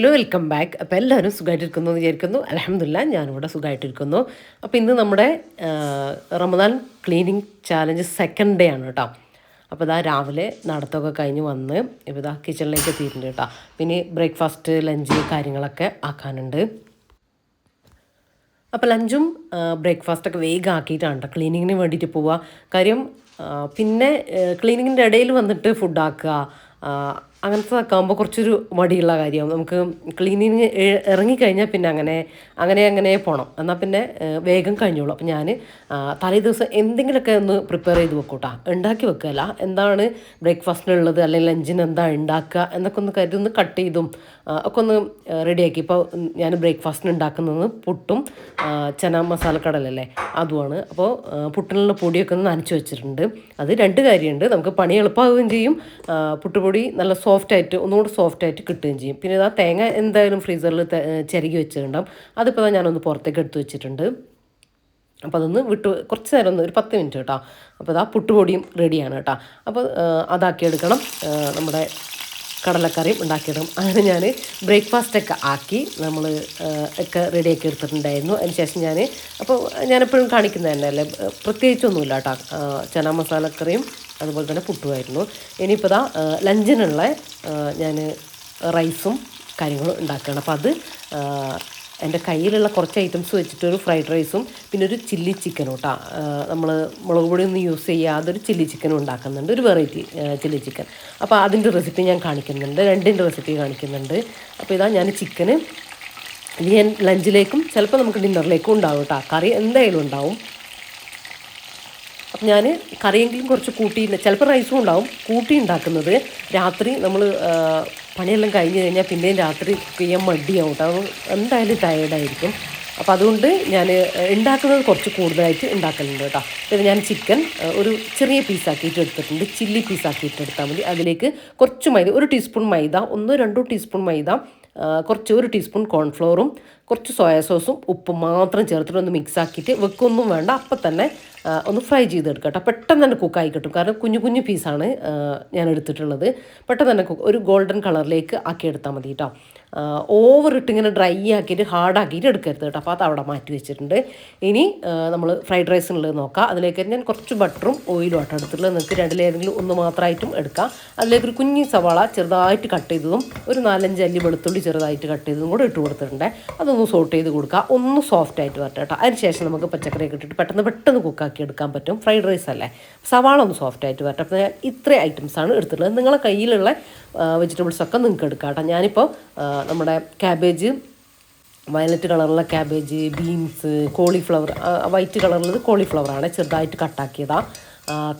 Hello welcome back അപ്പോൾ എല്ലാവരും സുഖമായിട്ടിരിക്കുന്നു എന്ന് വിചാരിക്കുന്നു. അലഹമില്ല ഞാനിവിടെ സുഖമായിട്ടിരിക്കുന്നു അപ്പോൾ ഇന്ന് നമ്മുടെ Ramadan cleaning challenge second day ആണ് കേട്ടോ. അപ്പോൾ ഇതാ രാവിലെ നടത്തമൊക്കെ കഴിഞ്ഞ് വന്ന് ഇപ്പോൾ ഇതാ കിച്ചണിലേക്ക് എത്തിയിട്ടുണ്ട് കേട്ടോ. പിന്നെ ബ്രേക്ക്ഫാസ്റ്റ് ലഞ്ച് കാര്യങ്ങളൊക്കെ ആക്കാനുണ്ട്. അപ്പോൾ ലഞ്ചും ബ്രേക്ക്ഫാസ്റ്റൊക്കെ വേഗം ആക്കിയിട്ടാണ് കേട്ടോ ക്ലീനിങ്ങിന് വേണ്ടിയിട്ട് പോവുക. കാര്യം പിന്നെ ക്ലീനിങ്ങിന്റെ ഇടയിൽ വന്നിട്ട് ഫുഡ് ആക്കുക ആ, അങ്ങനത്തെ നോക്കാവുമ്പോൾ കുറച്ചൊരു മടിയുള്ള കാര്യമാണ് നമുക്ക് ക്ലീനിങ് ഇറങ്ങിക്കഴിഞ്ഞാൽ പിന്നെ അങ്ങനെ അങ്ങനെ അങ്ങനെ പോകണം എന്നാൽ പിന്നെ വേഗം കഴിഞ്ഞോളൂ. അപ്പം ഞാൻ തലേ ദിവസം എന്തെങ്കിലുമൊക്കെ ഒന്ന് പ്രിപ്പയർ ചെയ്ത് വെക്കൂട്ടാ. ഉണ്ടാക്കി വെക്കുകയല്ല എന്താണ് ബ്രേക്ക്ഫാസ്റ്റിനുള്ളത് അല്ലെങ്കിൽ ലഞ്ചിന് എന്താ ഉണ്ടാക്കുക എന്നൊക്കെ ഒന്ന് കരുതി ഒന്ന് കട്ട് ചെയ്തും ഒക്കെ ഒന്ന് റെഡിയാക്കി ഇപ്പോൾ ഞാൻ ബ്രേക്ക്ഫാസ്റ്റിന് ഉണ്ടാക്കുന്നത് പുട്ടും ചന മസാലക്കടലല്ലേ? അതുമാണ് അപ്പോൾ പുട്ടിനുള്ള പൊടിയൊക്കെ ഒന്ന് നനച്ച് വെച്ചിട്ടുണ്ട്. അത് രണ്ട് കാര്യമുണ്ട് നമുക്ക് പണി എളുപ്പമാവുകയും ചെയ്യും. പുട്ടുപൊടി നല്ല സോഫ്റ്റായിട്ട് ഒന്നുകൂടി സോഫ്റ്റ് ആയിട്ട് കിട്ടുകയും ചെയ്യും. പിന്നെ ആ തേങ്ങ എന്തായാലും ഫ്രീസറിൽ ചിരകി വെച്ചിട്ടുണ്ടാവും. അതിപ്പോൾ ഞാനൊന്ന് പുറത്തേക്ക് എടുത്ത് വെച്ചിട്ടുണ്ട്. അപ്പോൾ അതൊന്ന് വിട്ട് കുറച്ച് നേരം ഒന്ന് ഒരു പത്ത് മിനിറ്റ് കേട്ടോ. അപ്പോൾ അത് ആ പുട്ടുപൊടിയും റെഡിയാണ് കേട്ടോ. അപ്പോൾ അതാക്കി അതാക്കിയെടുക്കണം. നമ്മുടെ കടലക്കറിയും ഉണ്ടാക്കിയിടും അങ്ങനെ ഞാൻ ബ്രേക്ക്ഫാസ്റ്റൊക്കെ ആക്കി നമ്മൾ ഒക്കെ റെഡിയാക്കി എടുത്തിട്ടുണ്ടായിരുന്നു. അതിന് ശേഷം ഞാൻ അപ്പോൾ ഞാനെപ്പോഴും കാണിക്കുന്നത് തന്നെ അല്ലേ? പ്രത്യേകിച്ചൊന്നുമില്ല കേട്ടോ ചന മസാലക്കറിയും അതുപോലെ തന്നെ പുട്ടുമായിരുന്നു. ഇനിയിപ്പോൾ ഇതാ ലഞ്ചിനുള്ള ഞാൻ റൈസും കാര്യങ്ങളും ഉണ്ടാക്കുകയാണ്. അപ്പോൾ അത് എന്റെ കയ്യിലുള്ള കുറച്ച് ഐറ്റംസ് വെച്ചിട്ട് ഒരു ഫ്രൈഡ് റൈസും പിന്നെ ഒരു ചില്ലി ചിക്കനും കേട്ടോ നമ്മൾ മുളക് പൊടി ഒന്നും യൂസ് ചെയ്യാതെ ഒരു ചില്ലി ചിക്കനും ഉണ്ടാക്കുന്നുണ്ട് ഒരു വെറൈറ്റി ചില്ലി ചിക്കൻ അപ്പോൾ അതിന്റെ റെസിപ്പി ഞാൻ കാണിക്കുന്നുണ്ട് രണ്ടിന്റെ റെസിപ്പി കാണിക്കുന്നുണ്ട്. അപ്പോൾ ഇതാ ഞാൻ ചിക്കന് ഇനി ഞാൻ ലഞ്ചിലേക്കും ചിലപ്പോൾ നമുക്ക് ഡിന്നറിലേക്കും ഉണ്ടാവും കേട്ടോ കറി എന്തായാലും ഉണ്ടാവും. അപ്പം ഞാൻ കറിയെങ്കിലും കുറച്ച് കൂട്ടി ചിലപ്പോൾ റൈസും ഉണ്ടാവും. കൂട്ടി ഉണ്ടാക്കുന്നത് രാത്രി നമ്മൾ പണിയെല്ലാം കഴിഞ്ഞ് കഴിഞ്ഞാൽ പിന്നെയും രാത്രി കുക്ക് ചെയ്യാൻ മടിയാവും കേട്ടോ. എന്തായാലും ടയേർഡായിരിക്കും അപ്പോൾ അതുകൊണ്ട് ഞാൻ ഉണ്ടാക്കുന്നത് കുറച്ച് കൂടുതലായിട്ട് ഉണ്ടാക്കലുണ്ട് കേട്ടോ. പിന്നെ ഞാൻ ചിക്കൻ ഒരു ചെറിയ പീസാക്കിയിട്ട് എടുത്തിട്ടുണ്ട്. ചില്ലി പീസാക്കിയിട്ട് എടുത്താൽ മതി. അതിലേക്ക് കുറച്ച് മൈദ ഒരു ടീസ്പൂൺ മൈദ ഒന്നോ രണ്ടോ ടീസ്പൂൺ മൈദ കുറച്ച് ഒരു ടീസ്പൂൺ കോൺഫ്ലോറും കുറച്ച് സോയാ സോസും ഉപ്പും മാത്രം ചേർത്തിട്ട് ഒന്ന് മിക്സ് ആക്കിയിട്ട് വെക്കൊന്നും വേണ്ട. അപ്പം തന്നെ ഒന്ന് ഫ്രൈ ചെയ്തെടുക്കുക കേട്ടോ. പെട്ടെന്ന് തന്നെ കുക്കായി കിട്ടും. കാരണം കുഞ്ഞു കുഞ്ഞു പീസാണ് ഞാൻ എടുത്തിട്ടുള്ളത്. പെട്ടെന്ന് തന്നെ ഒരു ഗോൾഡൻ കളറിലേക്ക് ആക്കി എടുത്താൽ മതി കേട്ടോ. ഓവർ ഇങ്ങനെ ഡ്രൈ ആക്കിയിട്ട് ഹാർഡാക്കിയിട്ട് എടുക്കരുത് കേട്ടോ. അപ്പോൾ അത് അവിടെ മാറ്റി വെച്ചിട്ടുണ്ട്. ഇനി നമ്മൾ ഫ്രൈഡ് റൈസിനുള്ളത് നോക്കാം. അതിലേക്ക് ഞാൻ കുറച്ച് ബട്ടറും ഓയിലും ആട്ടോ എടുത്തിട്ടുള്ളത്. നിങ്ങൾക്ക് രണ്ടിലേതെങ്കിലും ഒന്ന് മാത്രമായിട്ടും എടുക്കാം. അതിലേക്ക് ഒരു കുഞ്ഞി സവാള ചെറുതായിട്ട് കട്ട് ചെയ്തതും ഒരു നാലഞ്ച് അല്ലി വെളുത്തുള്ളി ചെറുതായിട്ട് കട്ട് ചെയ്തതും കൂടെ ഇട്ട് കൊടുത്തിട്ടുണ്ട്. അതൊന്ന് സോട്ട് ചെയ്ത് കൊടുക്കുക ഒന്ന് സോഫ്റ്റ് ആയിട്ട് വരട്ടെ കേട്ടോ. അതിന് ശേഷം നമുക്ക് പച്ചക്കറിയൊക്കെ ഇട്ടിട്ട് പെട്ടെന്ന് പെട്ടെന്ന് കുക്കാക്കി എടുക്കാൻ പറ്റും. ഫ്രൈഡ് റൈസ് അല്ലേ? സവാള ഒന്ന് സോഫ്റ്റ് ആയിട്ട് വരട്ടെ. അപ്പോൾ ഞാൻ ഇത്രയും ഐറ്റംസാണ് എടുത്തിട്ടുള്ളത്. നിങ്ങളെ കയ്യിലുള്ള വെജിറ്റബിൾസ് ഒക്കെ നിങ്ങൾക്ക് എടുക്കാം കേട്ടോ. ഞാനിപ്പോൾ നമ്മുടെ ക്യാബേജ് വയലറ്റ് കളറുള്ള ക്യാബേജ് ബീൻസ് കോളിഫ്ലവർ വൈറ്റ് കളറുള്ളത് കോളിഫ്ലവറാണ് ചെറുതായിട്ട് കട്ടാക്കിയതാണ്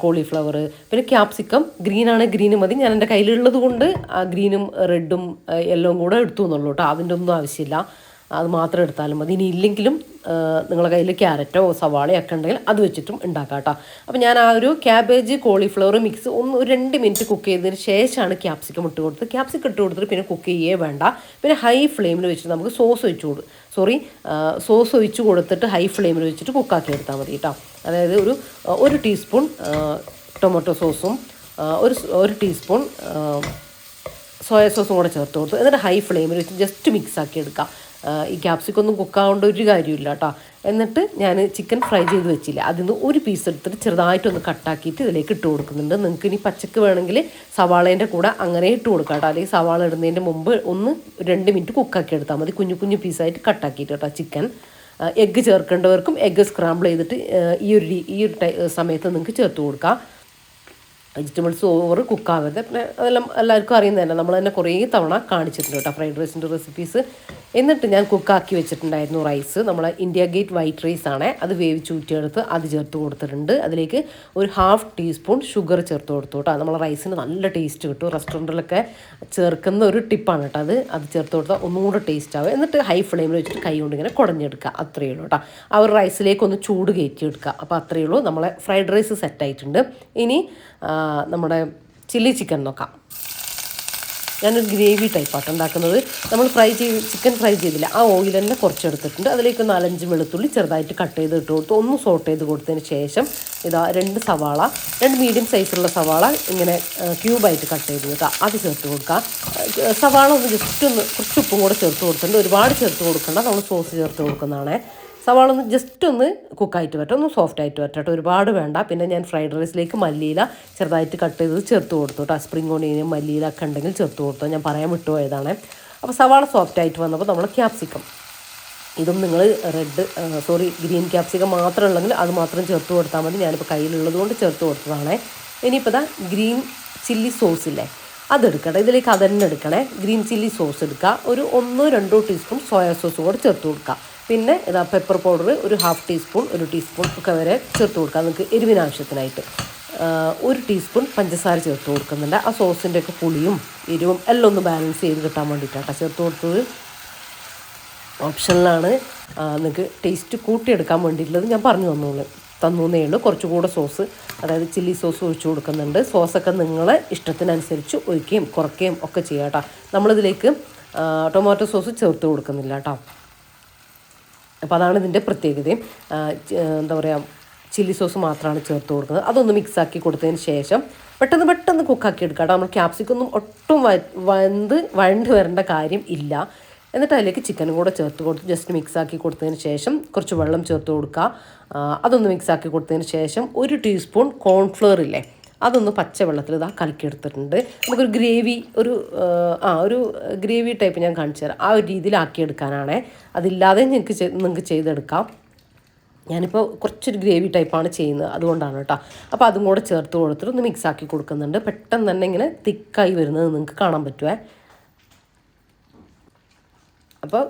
കോളിഫ്ലവർ പിന്നെ ക്യാപ്സിക്കം ഗ്രീനാണ് ഗ്രീന് മതി. ഞാൻ എന്റെ കയ്യിലുള്ളത് കൊണ്ട് ഗ്രീനും റെഡും യെല്ലോവും കൂടെ എടുത്തു എന്നുള്ളൂ കേട്ടോ. അതിന്റെ ഒന്നും ആവശ്യമില്ല. അത് മാത്രം എടുത്താലും മതി. ഇനി ഇല്ലെങ്കിലും നിങ്ങളെ നിങ്ങളുടെ കയ്യിൽ ക്യാരറ്റോ സവാളയോ ഒക്കെ ഉണ്ടെങ്കിൽ അത് വെച്ചിട്ടും ഉണ്ടാക്കാം കേട്ടോ. അപ്പോൾ ഞാൻ ആ ഒരു ക്യാബേജ് കോളിഫ്ലവർ മിക്സ് ഒന്ന് ഒരു രണ്ട് മിനിറ്റ് കുക്ക് ചെയ്തതിന് ശേഷമാണ് ക്യാപ്സിക്കം ഇട്ട് കൊടുത്തത്. ക്യാപ്സിക്കം ഇട്ട് കൊടുത്തിട്ട് പിന്നെ കുക്ക് ചെയ്യേ വേണ്ട. പിന്നെ ഹൈ ഫ്ലെയിമിൽ വെച്ചിട്ട് നമുക്ക് സോസ് ഒഴിച്ചു കൊടു സോറി സോസ് ഒഴിച്ച് കൊടുത്തിട്ട് ഹൈ ഫ്ലെയിമിൽ വെച്ചിട്ട് കുക്കാക്കി എടുത്താൽ മതി കേട്ടോ. അതായത് ഒരു ഒരു ടീസ്പൂൺ ടൊമാറ്റോ സോസും ഒരു ഒരു ടീസ്പൂൺ സോയ സോസും കൂടെ ചേർത്ത് കൊടുത്തു എന്നിട്ട് ഹൈ ഫ്ലെയിമിൽ വെച്ച് ജസ്റ്റ് മിക്സ് ആക്കി എടുക്കാം. ഈ ക്യാപ്സിക്കൊന്നും കുക്കാവേണ്ട ഒരു കാര്യമില്ല കേട്ടോ. എന്നിട്ട് ഞാൻ ചിക്കൻ ഫ്രൈ ചെയ്ത് വെച്ചില്ല. അതിൽ നിന്ന് ഒരു പീസ് എടുത്തിട്ട് ചെറുതായിട്ടൊന്ന് കട്ടാക്കിയിട്ട് ഇതിലേക്ക് ഇട്ട് കൊടുക്കുന്നുണ്ട്. നിങ്ങൾക്ക് ഇനി പച്ചക്ക് വേണമെങ്കിൽ സവാളേന്റെ കൂടെ അങ്ങനെ ഇട്ട് കൊടുക്കാം കേട്ടോ. അല്ലെങ്കിൽ സവാള ഇടുന്നതിന്റെ മുമ്പ് ഒന്ന് രണ്ട് മിനിറ്റ് കുക്കാക്കി എടുത്താൽ മതി. കുഞ്ഞു കുഞ്ഞു പീസായിട്ട് കട്ടാക്കിയിട്ട് കേട്ടോ ചിക്കൻ എഗ്ഗ് ചേർക്കേണ്ടവർക്കും എഗ്ഗ് സ്ക്രാമ്പിൾ ചെയ്തിട്ട് ഈ ഒരു ഈ ഒരു സമയത്ത് നിങ്ങൾക്ക് ചേർത്ത് കൊടുക്കാം. വെജിറ്റബിൾസ് ഓവർ കുക്കാവരുത് പിന്നെ അതെല്ലാം എല്ലാവർക്കും അറിയുന്നത് തന്നെ. നമ്മൾ തന്നെ കുറേ തവണ കാണിച്ചിട്ടുണ്ട് കേട്ടോ ഫ്രൈഡ് റൈസിന്റെ റെസിപ്പീസ് എന്നിട്ട് ഞാൻ കുക്കാക്കി വെച്ചിട്ടുണ്ടായിരുന്നു റൈസ് നമ്മൾ ഇന്ത്യ ഗേറ്റ് വൈറ്റ് റൈസ് ആണ്. അത് വേവിച്ച് ഊറ്റിയെടുത്ത് അത് ചേർത്ത് കൊടുത്തിട്ടുണ്ട്. അതിലേക്ക് ഒരു ഹാഫ് ടീസ്പൂൺ ഷുഗർ ചേർത്ത് കൊടുത്തു കേട്ടോ. നമ്മളെ റൈസിന് നല്ല ടേസ്റ്റ് കിട്ടും. റെസ്റ്റോറന്റിലൊക്കെ ചേർക്കുന്ന ഒരു ടിപ്പാണ് കേട്ടോ അത്. അത് ചേർത്ത് കൊടുത്താൽ ഒന്നുകൂടെ ടേസ്റ്റ് ആവും. എന്നിട്ട് ഹൈ ഫ്ലെയിമിൽ വെച്ചിട്ട് കൈ കൊണ്ട് ഇങ്ങനെ കുടഞ്ഞെടുക്കുക. അത്രയേ ഉള്ളൂ കേട്ടോ. ആ ഒരു റൈസിലേക്ക് ഒന്ന് ചൂട് കയറ്റി എടുക്കുക അപ്പോൾ അത്രയേ ഉള്ളൂ. നമ്മളെ ഫ്രൈഡ് റൈസ് സെറ്റായിട്ടുണ്ട് ഇനി നമ്മുടെ ചില്ലി ചിക്കൻ നോക്കാം. ഞാനൊരു ഗ്രേവി ടൈപ്പാണ് ഉണ്ടാക്കുന്നത്. നമ്മൾ ഫ്രൈ ചെയ്ത് ചിക്കൻ ഫ്രൈ ചെയ്തില്ല. ആ ഓയിൽ തന്നെ കുറച്ചെടുത്തിട്ടുണ്ട്. അതിലേക്ക് നാലഞ്ച് വെളുത്തുള്ളി ചെറുതായിട്ട് കട്ട് ചെയ്ത് കൊടുത്തു. ഒന്ന് സോട്ട് ചെയ്ത് കൊടുത്തതിന് ശേഷം ഇതാ രണ്ട് സവാള രണ്ട് മീഡിയം സൈസുള്ള സവാള ഇങ്ങനെ ക്യൂബായിട്ട് കട്ട് ചെയ്ത് കൊടുക്കുക. അത് ചേർത്ത് കൊടുക്കുക. സവാള ഒന്ന് ജസ്റ്റ് ഒന്ന് കുറച്ച് ഉപ്പും കൂടെ ചേർത്ത് കൊടുത്തിട്ടുണ്ട്. ഒരുപാട് ചേർത്ത് കൊടുക്കണ്ട. നമ്മൾ സോസ് ചേർത്ത് കൊടുക്കുന്നതാണ്. സവാള ഒന്ന് ജസ്റ്റ് ഒന്ന് കുക്കായിട്ട് വരട്ടെ ഒന്ന് സോഫ്റ്റ് ആയിട്ട് വരട്ടെ ഒരുപാട് വേണ്ട. പിന്നെ ഞാൻ ഫ്രൈഡ് റൈസിലേക്ക് മല്ലിയില ചെറുതായിട്ട് കട്ട് ചെയ്ത് ചേർത്ത് കൊടുത്തു കേട്ടോ. സ്പ്രിംഗ് ഓണിയനും മല്ലിയില ഒക്കെ ഉണ്ടെങ്കിൽ ചേർത്ത് കൊടുത്തു. ഞാൻ പറയാൻ വിട്ടുപോയതാണ്. അപ്പോൾ സവാള സോഫ്റ്റ് ആയിട്ട് വന്നപ്പോൾ നമ്മൾ ക്യാപ്സിക്കം ഇതും നിങ്ങൾ റെഡ് സോറി ഗ്രീൻ ക്യാപ്സിക്കം മാത്രം ഉള്ളെങ്കിൽ അത് മാത്രം ചേർത്ത് കൊടുത്താൽ മതി. ഞാനിപ്പോൾ കയ്യിലുള്ളത് കൊണ്ട് ചേർത്ത് കൊടുത്തതാണ്. ഇനിയിപ്പോൾ ഇതാ ഗ്രീൻ ചില്ലി സോസ് ഇല്ലേ അതെടുക്കട്ടെ. ഇതിലേക്ക് അതന്നെ എടുക്കണേ. ഗ്രീൻ ചില്ലി സോസ് എടുക്കുക. ഒരു ഒന്നോ രണ്ടോ ടീസ്പൂൺ സോയാ സോസ് കൂടെ ചേർത്ത് കൊടുക്കുക. പിന്നെ ഇതാ പെപ്പർ പൗഡർ ഒരു ഹാഫ് ടീസ്പൂൺ ഒരു ടീസ്പൂൺ ഒക്കെ വരെ ചേർത്ത് കൊടുക്കുക നിങ്ങൾക്ക് എരിവിന് ആവശ്യത്തിനായിട്ട് ഒരു ടീസ്പൂൺ പഞ്ചസാര ചേർത്ത് കൊടുക്കുന്നുണ്ട്. ആ സോസിന്റെ ഒക്കെ പുളിയും എരിവും എല്ലാം ഒന്ന് ബാലൻസ് ചെയ്ത് കിട്ടാൻ വേണ്ടിയിട്ടാണ് ചേർത്ത് കൊടുത്തത്. ഓപ്ഷനിലാണ് നിങ്ങൾക്ക് ടേസ്റ്റ് കൂട്ടിയെടുക്കാൻ വേണ്ടിയിട്ടുള്ളത് ഞാൻ പറഞ്ഞു തന്നോളൂ തന്നേ ഉള്ളൂ. കുറച്ചുകൂടെ സോസ് അതായത് ചില്ലി സോസ് ഒഴിച്ചു കൊടുക്കുന്നുണ്ട്. സോസൊക്കെ നിങ്ങളെ ഇഷ്ടത്തിനനുസരിച്ച് ഒഴിക്കുകയും കുറയ്ക്കുകയും ഒക്കെ ചെയ്യാം കേട്ടോ നമ്മളിതിലേക്ക് ടൊമാറ്റോ സോസ് ചേർത്ത് കൊടുക്കുന്നില്ല കേട്ടോ അപ്പോൾ അതാണ് ഇതിന്റെ പ്രത്യേകതയും. എന്താ പറയുക ചില്ലി സോസ് മാത്രമാണ് ചേർത്ത് കൊടുക്കുന്നത്. അതൊന്ന് മിക്സാക്കി കൊടുത്തതിന് ശേഷം പെട്ടെന്ന് പെട്ടെന്ന് കുക്കാക്കി എടുക്കുക കേട്ടോ നമ്മൾ ക്യാപ്സിക്കൊന്നും ഒട്ടും വന്ന് വഴണ്ട് വരേണ്ട കാര്യം ഇല്ല. എന്നിട്ട് അതിലേക്ക് ചിക്കനും കൂടെ ചേർത്ത് കൊടുത്ത് ജസ്റ്റ് മിക്സാക്കി കൊടുത്തതിന് ശേഷം കുറച്ച് വെള്ളം ചേർത്ത് കൊടുക്കുക അതൊന്ന് മിക്സാക്കി കൊടുത്തതിന് ശേഷം ഒരു ടീസ്പൂൺ കോൺഫ്ലവർ ഇല്ലേ? അതൊന്ന് പച്ച വെള്ളത്തിൽ ഇതാ കലക്കിയെടുത്തിട്ടുണ്ട്. നമുക്കൊരു ഗ്രേവി ഒരു ആ, ഒരു ഗ്രേവി ടൈപ്പ് ഞാൻ കാണിച്ചു തരാം. ആ ഒരു രീതിയിലാക്കിയെടുക്കാനാണേ. അതില്ലാതെ നിങ്ങൾക്ക് നിങ്ങൾക്ക് ചെയ്തെടുക്കാം. ഞാനിപ്പോൾ കുറച്ചൊരു ഗ്രേവി ടൈപ്പാണ് ചെയ്യുന്നത്. അതുകൊണ്ടാണ് കേട്ടോ. അപ്പോൾ അതും കൂടെ ചേർത്ത് കൊടുത്തിട്ട് ഒന്ന് മിക്സ് ആക്കി കൊടുക്കുന്നുണ്ട്. പെട്ടെന്ന് തന്നെ ഇങ്ങനെ തിക്കായി വരുന്നത് നിങ്ങൾക്ക് കാണാൻ പറ്റുമേ അപ്പോൾ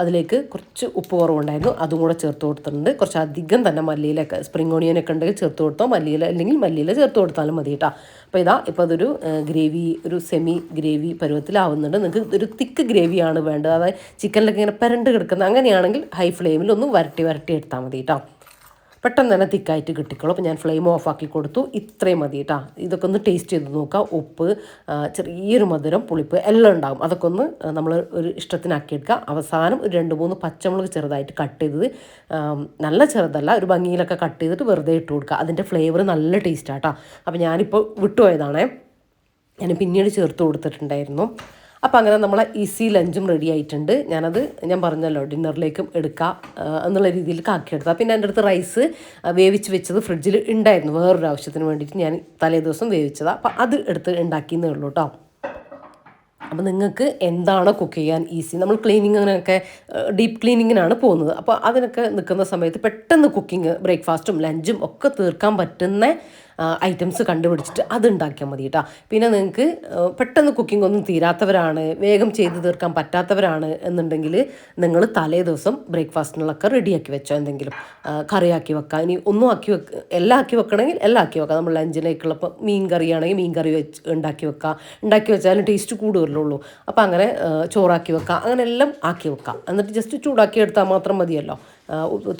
അതിലേക്ക് കുറച്ച് ഉപ്പ് കുറവുണ്ടായിരുന്നു. അതും കൂടെ ചേർത്ത് കൊടുത്തിട്ടുണ്ട്. കുറച്ച് അധികം തന്നെ മല്ലിയിലൊക്കെ സ്പ്രിംഗ് ഓണിയനൊക്കെ ഉണ്ടെങ്കിൽ ചേർത്ത് കൊടുത്തോ മല്ലിയില അല്ലെങ്കിൽ മല്ലിയില ചേർത്ത് കൊടുത്താലും മതി കേട്ടോ. അപ്പോൾ ഇതാ ഇപ്പോൾ അതൊരു ഗ്രേവി ഒരു സെമി ഗ്രേവി പരുവത്തിലാവുന്നുണ്ട്. നിങ്ങൾക്ക് ഒരു തിക്ക് ഗ്രേവിയാണ് വേണ്ടത്. അതായത് ചിക്കനിലൊക്കെ ഇങ്ങനെ പരണ്ട് കിടക്കുന്നത് അങ്ങനെയാണെങ്കിൽ ഹൈ ഫ്ലെയിമിൽ ഒന്ന് വരട്ടി വരട്ടി എടുത്താൽ മതി കേട്ടോ. പെട്ടെന്ന് തന്നെ തിക്കായിട്ട് കിട്ടിക്കോളും. അപ്പോൾ ഞാൻ ഫ്ലെയിം ഓഫ് ആക്കി കൊടുത്തു. ഇത്രയും മതി കേട്ടോ ഇതൊക്കെ ഒന്ന് ടേസ്റ്റ് ചെയ്ത് നോക്കാം. ഉപ്പ് ചെറിയൊരു മധുരം പുളിപ്പ് എല്ലാം ഉണ്ടാകും അതൊക്കെ ഒന്ന് നമ്മൾ ഒരു ഇഷ്ടത്തിനാക്കി എടുക്കുക അവസാനം ഒരു രണ്ട് മൂന്ന് പച്ചമുളക് ചെറുതായിട്ട് കട്ട് ചെയ്തത്. നല്ല ചെറുതല്ല ഒരു ഭംഗിയിലൊക്കെ കട്ട് ചെയ്തിട്ട് വെറുതെ ഇട്ട് കൊടുക്കുക. അതിന്റെ ഫ്ലേവർ നല്ല ടേസ്റ്റാട്ടോ അപ്പോൾ ഞാനിപ്പോൾ വിട്ടുപോയതാണേ ഞാൻ പിന്നീട് ചേർത്ത് കൊടുത്തിട്ടുണ്ടായിരുന്നു. അപ്പോൾ അങ്ങനെ നമ്മളെ ഈസി ലഞ്ചും റെഡി ആയിട്ടുണ്ട്. ഞാനത് ഞാൻ പറഞ്ഞല്ലോ ഡിന്നറിലേക്കും എടുക്കാം എന്നുള്ള രീതിയിൽ കാക്കിയെടുത്താൽ പിന്നെ എന്റെ അടുത്ത് റൈസ് വേവിച്ച് വെച്ചത് ഫ്രിഡ്ജിൽ ഉണ്ടായിരുന്നു വേറൊരു ആവശ്യത്തിന് വേണ്ടിയിട്ട് ഞാൻ തലേ ദിവസം വേവിച്ചതാണ് അപ്പോൾ അത് എടുത്ത് ഉണ്ടാക്കിയെന്നേ ഉള്ളൂ കേട്ടോ അപ്പോൾ നിങ്ങൾക്ക് എന്താണ് കുക്ക് ചെയ്യാൻ ഈസി നമ്മൾ ക്ലീനിങ് അങ്ങനെയൊക്കെ ഡീപ്പ് ക്ലീനിങ്ങിനാണ് പോകുന്നത്. അപ്പോൾ അതിനൊക്കെ നിൽക്കുന്ന സമയത്ത് പെട്ടെന്ന് കുക്കിംഗ് ബ്രേക്ക്ഫാസ്റ്റും ലഞ്ചും ഒക്കെ തീർക്കാൻ പറ്റുന്ന ഐറ്റംസ് കണ്ടുപിടിച്ചിട്ട് അത് ഉണ്ടാക്കിയാൽ മതി കേട്ടോ പിന്നെ നിങ്ങൾക്ക് പെട്ടെന്ന് കുക്കിംഗ് ഒന്നും തീരാത്തവരാണ് വേഗം ചെയ്ത് തീർക്കാൻ പറ്റാത്തവരാണ് എന്നുണ്ടെങ്കിൽ നിങ്ങൾ തലേ ദിവസം ബ്രേക്ക്ഫാസ്റ്റിനുള്ളൊക്കെ റെഡിയാക്കി വെച്ചോ എന്തെങ്കിലും. കറി കറിയാക്കി വെക്കാം. ഇനി ഒന്നും ആക്കി വെക്ക എല്ലാം ആക്കി വെക്കണമെങ്കിൽ എല്ലാം ആക്കി വെക്കാം. നമ്മൾ ലഞ്ചിലേക്കുള്ള ഇപ്പം മീൻ കറിയാണെങ്കിൽ മീൻ കറി വെച്ച് ഉണ്ടാക്കി വെക്കാം. ഉണ്ടാക്കി വെച്ചാലും ടേസ്റ്റ് കൂടുതലുള്ളൂ. അപ്പോൾ അങ്ങനെ ചോറാക്കി വെക്കാം. അങ്ങനെ എല്ലാം ആക്കി വെക്കാം. എന്നിട്ട് ജസ്റ്റ് ചൂടാക്കി എടുത്താൽ മാത്രം മതിയല്ലോ.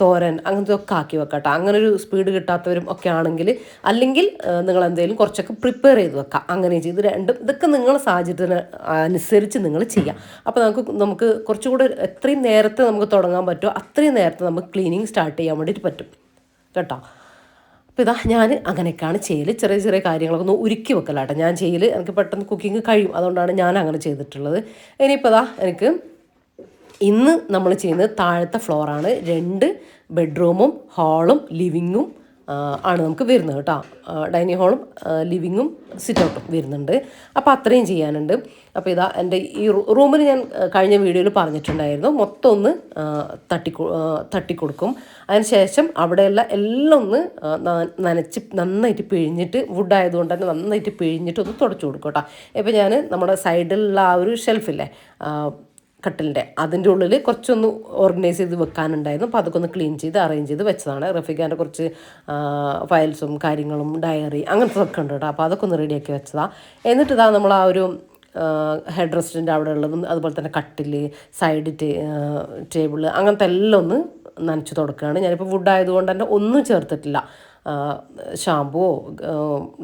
തോരൻ അങ്ങനത്തെ ഒക്കെ ആക്കി വെക്കട്ടെ. അങ്ങനെ ഒരു സ്പീഡ് കിട്ടാത്തവരും ഒക്കെ ആണെങ്കിൽ അല്ലെങ്കിൽ നിങ്ങൾ എന്തെങ്കിലും കുറച്ചൊക്കെ പ്രിപ്പയർ ചെയ്ത് വെക്കാം. അങ്ങനെ ചെയ്ത് രണ്ടും ഇതൊക്കെ നിങ്ങളെ സാഹചര്യത്തിന് അനുസരിച്ച് നിങ്ങൾ ചെയ്യാം. അപ്പോൾ നമുക്ക് നമുക്ക് കുറച്ചുകൂടെ എത്രയും നേരത്തെ നമുക്ക് തുടങ്ങാൻ പറ്റുമോ അത്രയും നേരത്തെ നമുക്ക് ക്ലീനിങ് സ്റ്റാർട്ട് ചെയ്യാൻ വേണ്ടിയിട്ട് പറ്റും. കേട്ടോ? അപ്പോൾ ഇതാ ഞാൻ അങ്ങനെയൊക്കെയാണ് ചെയ്യൽ ചെറിയ ചെറിയ കാര്യങ്ങളൊക്കെ ഒന്ന് ഉരുക്കി വെക്കലാട്ടോ. ഞാൻ ചെയ്യൽ എനിക്ക് പെട്ടെന്ന് കുക്കിംഗ് കഴിയും. അതുകൊണ്ടാണ് ഞാൻ അങ്ങനെ ചെയ്തിട്ടുള്ളത്. ഇനിയിപ്പോൾ ഇതാ എനിക്ക് ഇന്ന് നമ്മൾ ചെയ്യുന്നത് താഴത്തെ ഫ്ലോറാണ് രണ്ട് ബെഡ്റൂമും ഹാളും ലിവിങ്ങും ആണ് നമുക്ക് വരുന്നത് കേട്ടോ. ഡൈനിങ് ഹാളും ലിവിങ്ങും സിറ്റ് ഔട്ടും വരുന്നുണ്ട്. അപ്പോൾ അത്രയും ചെയ്യാനുണ്ട്. അപ്പോൾ ഇതാ എന്റെ ഈ റൂമിൽ ഞാൻ കഴിഞ്ഞ വീഡിയോയിൽ പറഞ്ഞിട്ടുണ്ടായിരുന്നു. മൊത്തം ഒന്ന് തട്ടിക്കൊ തട്ടിക്കൊടുക്കും. അതിനുശേഷം അവിടെയുള്ള എല്ലാം ഒന്ന് നനച്ച് നന്നായിട്ട് പിഴിഞ്ഞിട്ട് വുഡ് ആയതുകൊണ്ട് തന്നെ നന്നായിട്ട് പിഴിഞ്ഞിട്ട് ഒന്ന് തുടച്ചു കൊടുക്കും കേട്ടോ. ഇപ്പോൾ ഞാൻ നമ്മുടെ സൈഡിലുള്ള ആ ഒരു ഷെൽഫില്ലേ കട്ടിലിന്റെ. അതിന്റെ ഉള്ളിൽ കുറച്ചൊന്ന് ഓർഗനൈസ് ചെയ്ത് വെക്കാനുണ്ടായിരുന്നു. അപ്പോൾ അതൊക്കെ ഒന്ന് ക്ലീൻ ചെയ്ത് അറേഞ്ച് ചെയ്ത് വെച്ചതാണ്. റഫീഖാന്റെ കുറച്ച് ഫയൽസും കാര്യങ്ങളും ഡയറി അങ്ങനത്തെ ഒക്കെ ഉണ്ട് കേട്ടോ. അപ്പോൾ അതൊക്കെ ഒന്ന് റെഡിയാക്കി വെച്ചതാണ് എന്നിട്ട് ഇതാ നമ്മൾ ആ ഒരു ഹെഡ് റെസ്റ്റിന്റെ അവിടെ ഉള്ളതും അതുപോലെ തന്നെ കട്ടിൽ സൈഡ് ടേബിൾ അങ്ങനത്തെ എല്ലാം ഒന്ന് നനച്ച് തുടക്കുകയാണ്. ഞാനിപ്പോൾ വുഡ് ആയതുകൊണ്ട് തന്നെ ഒന്നും ചേർത്തിട്ടില്ല. ഷാമ്പുവോ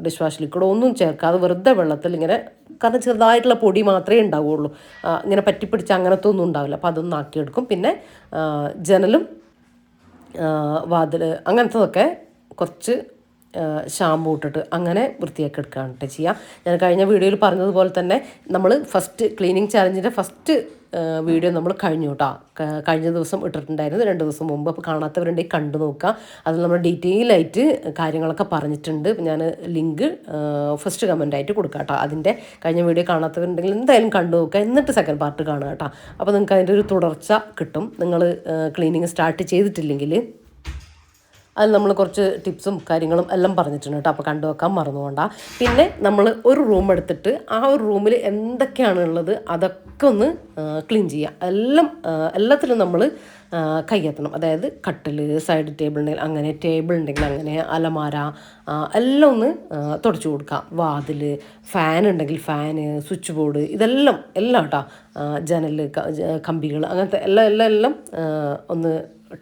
ഡിഷ് വാഷ് ലിക്വിഡോ ഒന്നും ചേർക്കാതെ വെറുതെ വെള്ളത്തിൽ ഇങ്ങനെ കാരണം ചെറുതായിട്ടുള്ള പൊടി മാത്രമേ ഉണ്ടാവുള്ളൂ. ഇങ്ങനെ പറ്റിപ്പിടിച്ച് അങ്ങനത്തെ ഒന്നും ഉണ്ടാവില്ല. അപ്പോൾ അതൊന്നും ആക്കിയെടുക്കും. പിന്നെ ജനലും വാതിൽ അങ്ങനത്തതൊക്കെ കുറച്ച് ഷാമ്പു ഇട്ടിട്ട് അങ്ങനെ വൃത്തിയാക്കി എടുക്കുകയാണ് കേട്ടോ ചെയ്യുക ഞാൻ കഴിഞ്ഞ വീഡിയോയിൽ പറഞ്ഞതുപോലെ തന്നെ നമ്മൾ ഫസ്റ്റ് ക്ലീനിങ് ചാലഞ്ചിന്റെ ഫസ്റ്റ് വീഡിയോ നമ്മൾ കഴിഞ്ഞു കേട്ടോ കഴിഞ്ഞ ദിവസം ഇട്ടിട്ടുണ്ടായിരുന്നു രണ്ട് ദിവസം മുമ്പ്. അപ്പോൾ കാണാത്തവരുണ്ടെങ്കിൽ കണ്ടു നോക്കുക അതിൽ നമ്മൾ ഡീറ്റെയിൽ ആയിട്ട് കാര്യങ്ങളൊക്കെ പറഞ്ഞിട്ടുണ്ട്. ഞാൻ ലിങ്ക് ഫസ്റ്റ് കമന്റ് ആയിട്ട് കൊടുക്കാം കേട്ടോ അതിന്റെ കഴിഞ്ഞ വീഡിയോ കാണാത്തവരുണ്ടെങ്കിൽ എന്തായാലും കണ്ടു നോക്കുക എന്നിട്ട് സെക്കൻഡ് പാർട്ട് കാണുക കേട്ടോ അപ്പോൾ നിങ്ങൾക്ക് അതിന്റെ ഒരു തുടർച്ച കിട്ടും. നിങ്ങൾ ക്ലീനിങ് സ്റ്റാർട്ട് ചെയ്തിട്ടില്ലെങ്കിൽ അതിൽ നമ്മൾ കുറച്ച് ടിപ്സും കാര്യങ്ങളും എല്ലാം പറഞ്ഞിട്ടുണ്ട് കേട്ടോ. അപ്പോൾ കണ്ടു വെക്കാൻ മറന്നുകൊണ്ട പിന്നെ നമ്മൾ ഒരു റൂം എടുത്തിട്ട് ആ ഒരു റൂമിൽ എന്തൊക്കെയാണ് ഉള്ളത് അതൊക്കെ ഒന്ന് ക്ലീൻ ചെയ്യുക. എല്ലാം എല്ലാത്തിലും നമ്മൾ കയ്യെത്തണം അതായത് കട്ടിൽ സൈഡ് ടേബിൾ ഉണ്ടെങ്കിൽ അങ്ങനെ ടേബിൾ ഉണ്ടെങ്കിൽ അങ്ങനെ അലമാര എല്ലാം ഒന്ന് തുടച്ചു കൊടുക്കുക. വാതിൽ ഫാൻ ഉണ്ടെങ്കിൽ ഫാന് സ്വിച്ച് ബോർഡ് ഇതെല്ലാം എല്ലാം കേട്ടോ. ജനൽ കമ്പികൾ അങ്ങനത്തെ എല്ലാം എല്ലാം എല്ലാം ഒന്ന്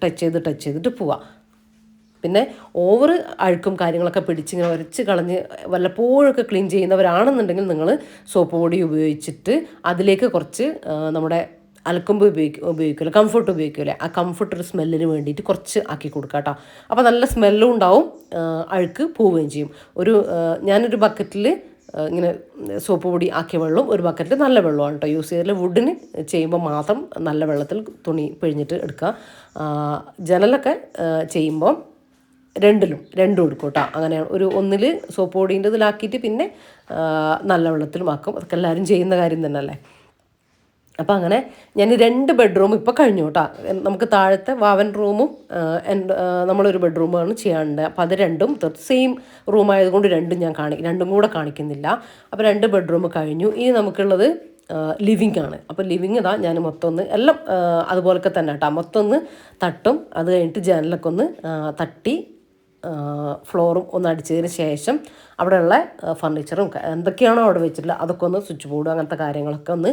ടച്ച് ചെയ്ത് ടച്ച് ചെയ്തിട്ട് പോവാം പിന്നെ ഓവർ അഴുക്കും കാര്യങ്ങളൊക്കെ പിടിച്ചിങ്ങനെ ഉരച്ച് കളഞ്ഞ് വല്ലപ്പോഴൊക്കെ ക്ലീൻ ചെയ്യുന്നവരാണെന്നുണ്ടെങ്കിൽ നിങ്ങൾ സോപ്പ് പൊടി ഉപയോഗിച്ചിട്ട് അതിലേക്ക് കുറച്ച് നമ്മുടെ അലക്കുമ്പോൾ ഉപയോഗിക്കും ഉപയോഗിക്കില്ല കംഫർട്ട് ഉപയോഗിക്കില്ല ആ കംഫർട്ട് ഒരു സ്മെല്ലിന് വേണ്ടിയിട്ട് കുറച്ച് ആക്കി കൊടുക്കുക കേട്ടോ അപ്പോൾ നല്ല സ്മെല്ലും ഉണ്ടാവും അഴുക്ക് പോവുകയും ചെയ്യും. ഒരു ഞാനൊരു ബക്കറ്റിൽ ഇങ്ങനെ സോപ്പ് പൊടി ആക്കിയ വെള്ളവും ഒരു ബക്കറ്റിൽ നല്ല വെള്ളമാണ് കേട്ടോ യൂസ് ചെയ്തതിൽ വുഡിന് ചെയ്യുമ്പോൾ മാത്രം നല്ല വെള്ളത്തിൽ തുണി പിഴിഞ്ഞിട്ട് എടുക്കുക. ജനലൊക്കെ ചെയ്യുമ്പം ചെയ്യുമ്പോൾ രണ്ടിലും രണ്ടും എടുക്കും കേട്ടോ അങ്ങനെയാണ് ഒരു ഒന്നിൽ സോപ്പ് പൊടീന്റെ ഇതിലാക്കിയിട്ട് പിന്നെ നല്ല വെള്ളത്തിലും ആക്കും. അതൊക്കെ എല്ലാവരും ചെയ്യുന്ന കാര്യം തന്നെയല്ലേ? അപ്പോൾ അങ്ങനെ ഞാൻ രണ്ട് ബെഡ്റൂം ഇപ്പോൾ കഴിഞ്ഞു കേട്ടോ നമുക്ക് താഴത്തെ വാവൻ റൂമും എന്റെ നമ്മളൊരു ബെഡ്റൂമാണ് ചെയ്യാനുണ്ട്. അപ്പോൾ അത് രണ്ടും സെയിം റൂം ആയതുകൊണ്ട് രണ്ടും ഞാൻ കാണി രണ്ടും കൂടെ കാണിക്കുന്നില്ല. അപ്പോൾ രണ്ട് ബെഡ്റൂം കഴിഞ്ഞു. ഇനി നമുക്കുള്ളത് ലിവിങ് ആണ്. അപ്പോൾ ലിവിങ് ഇതാ ഞാൻ മൊത്തം ഒന്ന് എല്ലാം അതുപോലൊക്കെ തന്നെ കേട്ടോ മൊത്തം ഒന്ന് തട്ടും അത് കഴിഞ്ഞിട്ട് ജനലൊക്കെ ഒന്ന് തട്ടി ഫ്ലോറും ഒന്ന് അടിച്ചതിന് ശേഷം അവിടെയുള്ള ഫർണിച്ചറും എന്തൊക്കെയാണോ അവിടെ വെച്ചിട്ടുള്ളത് അതൊക്കെ ഒന്ന് സ്വിച്ച് ബോർഡ് അങ്ങനത്തെ കാര്യങ്ങളൊക്കെ ഒന്ന്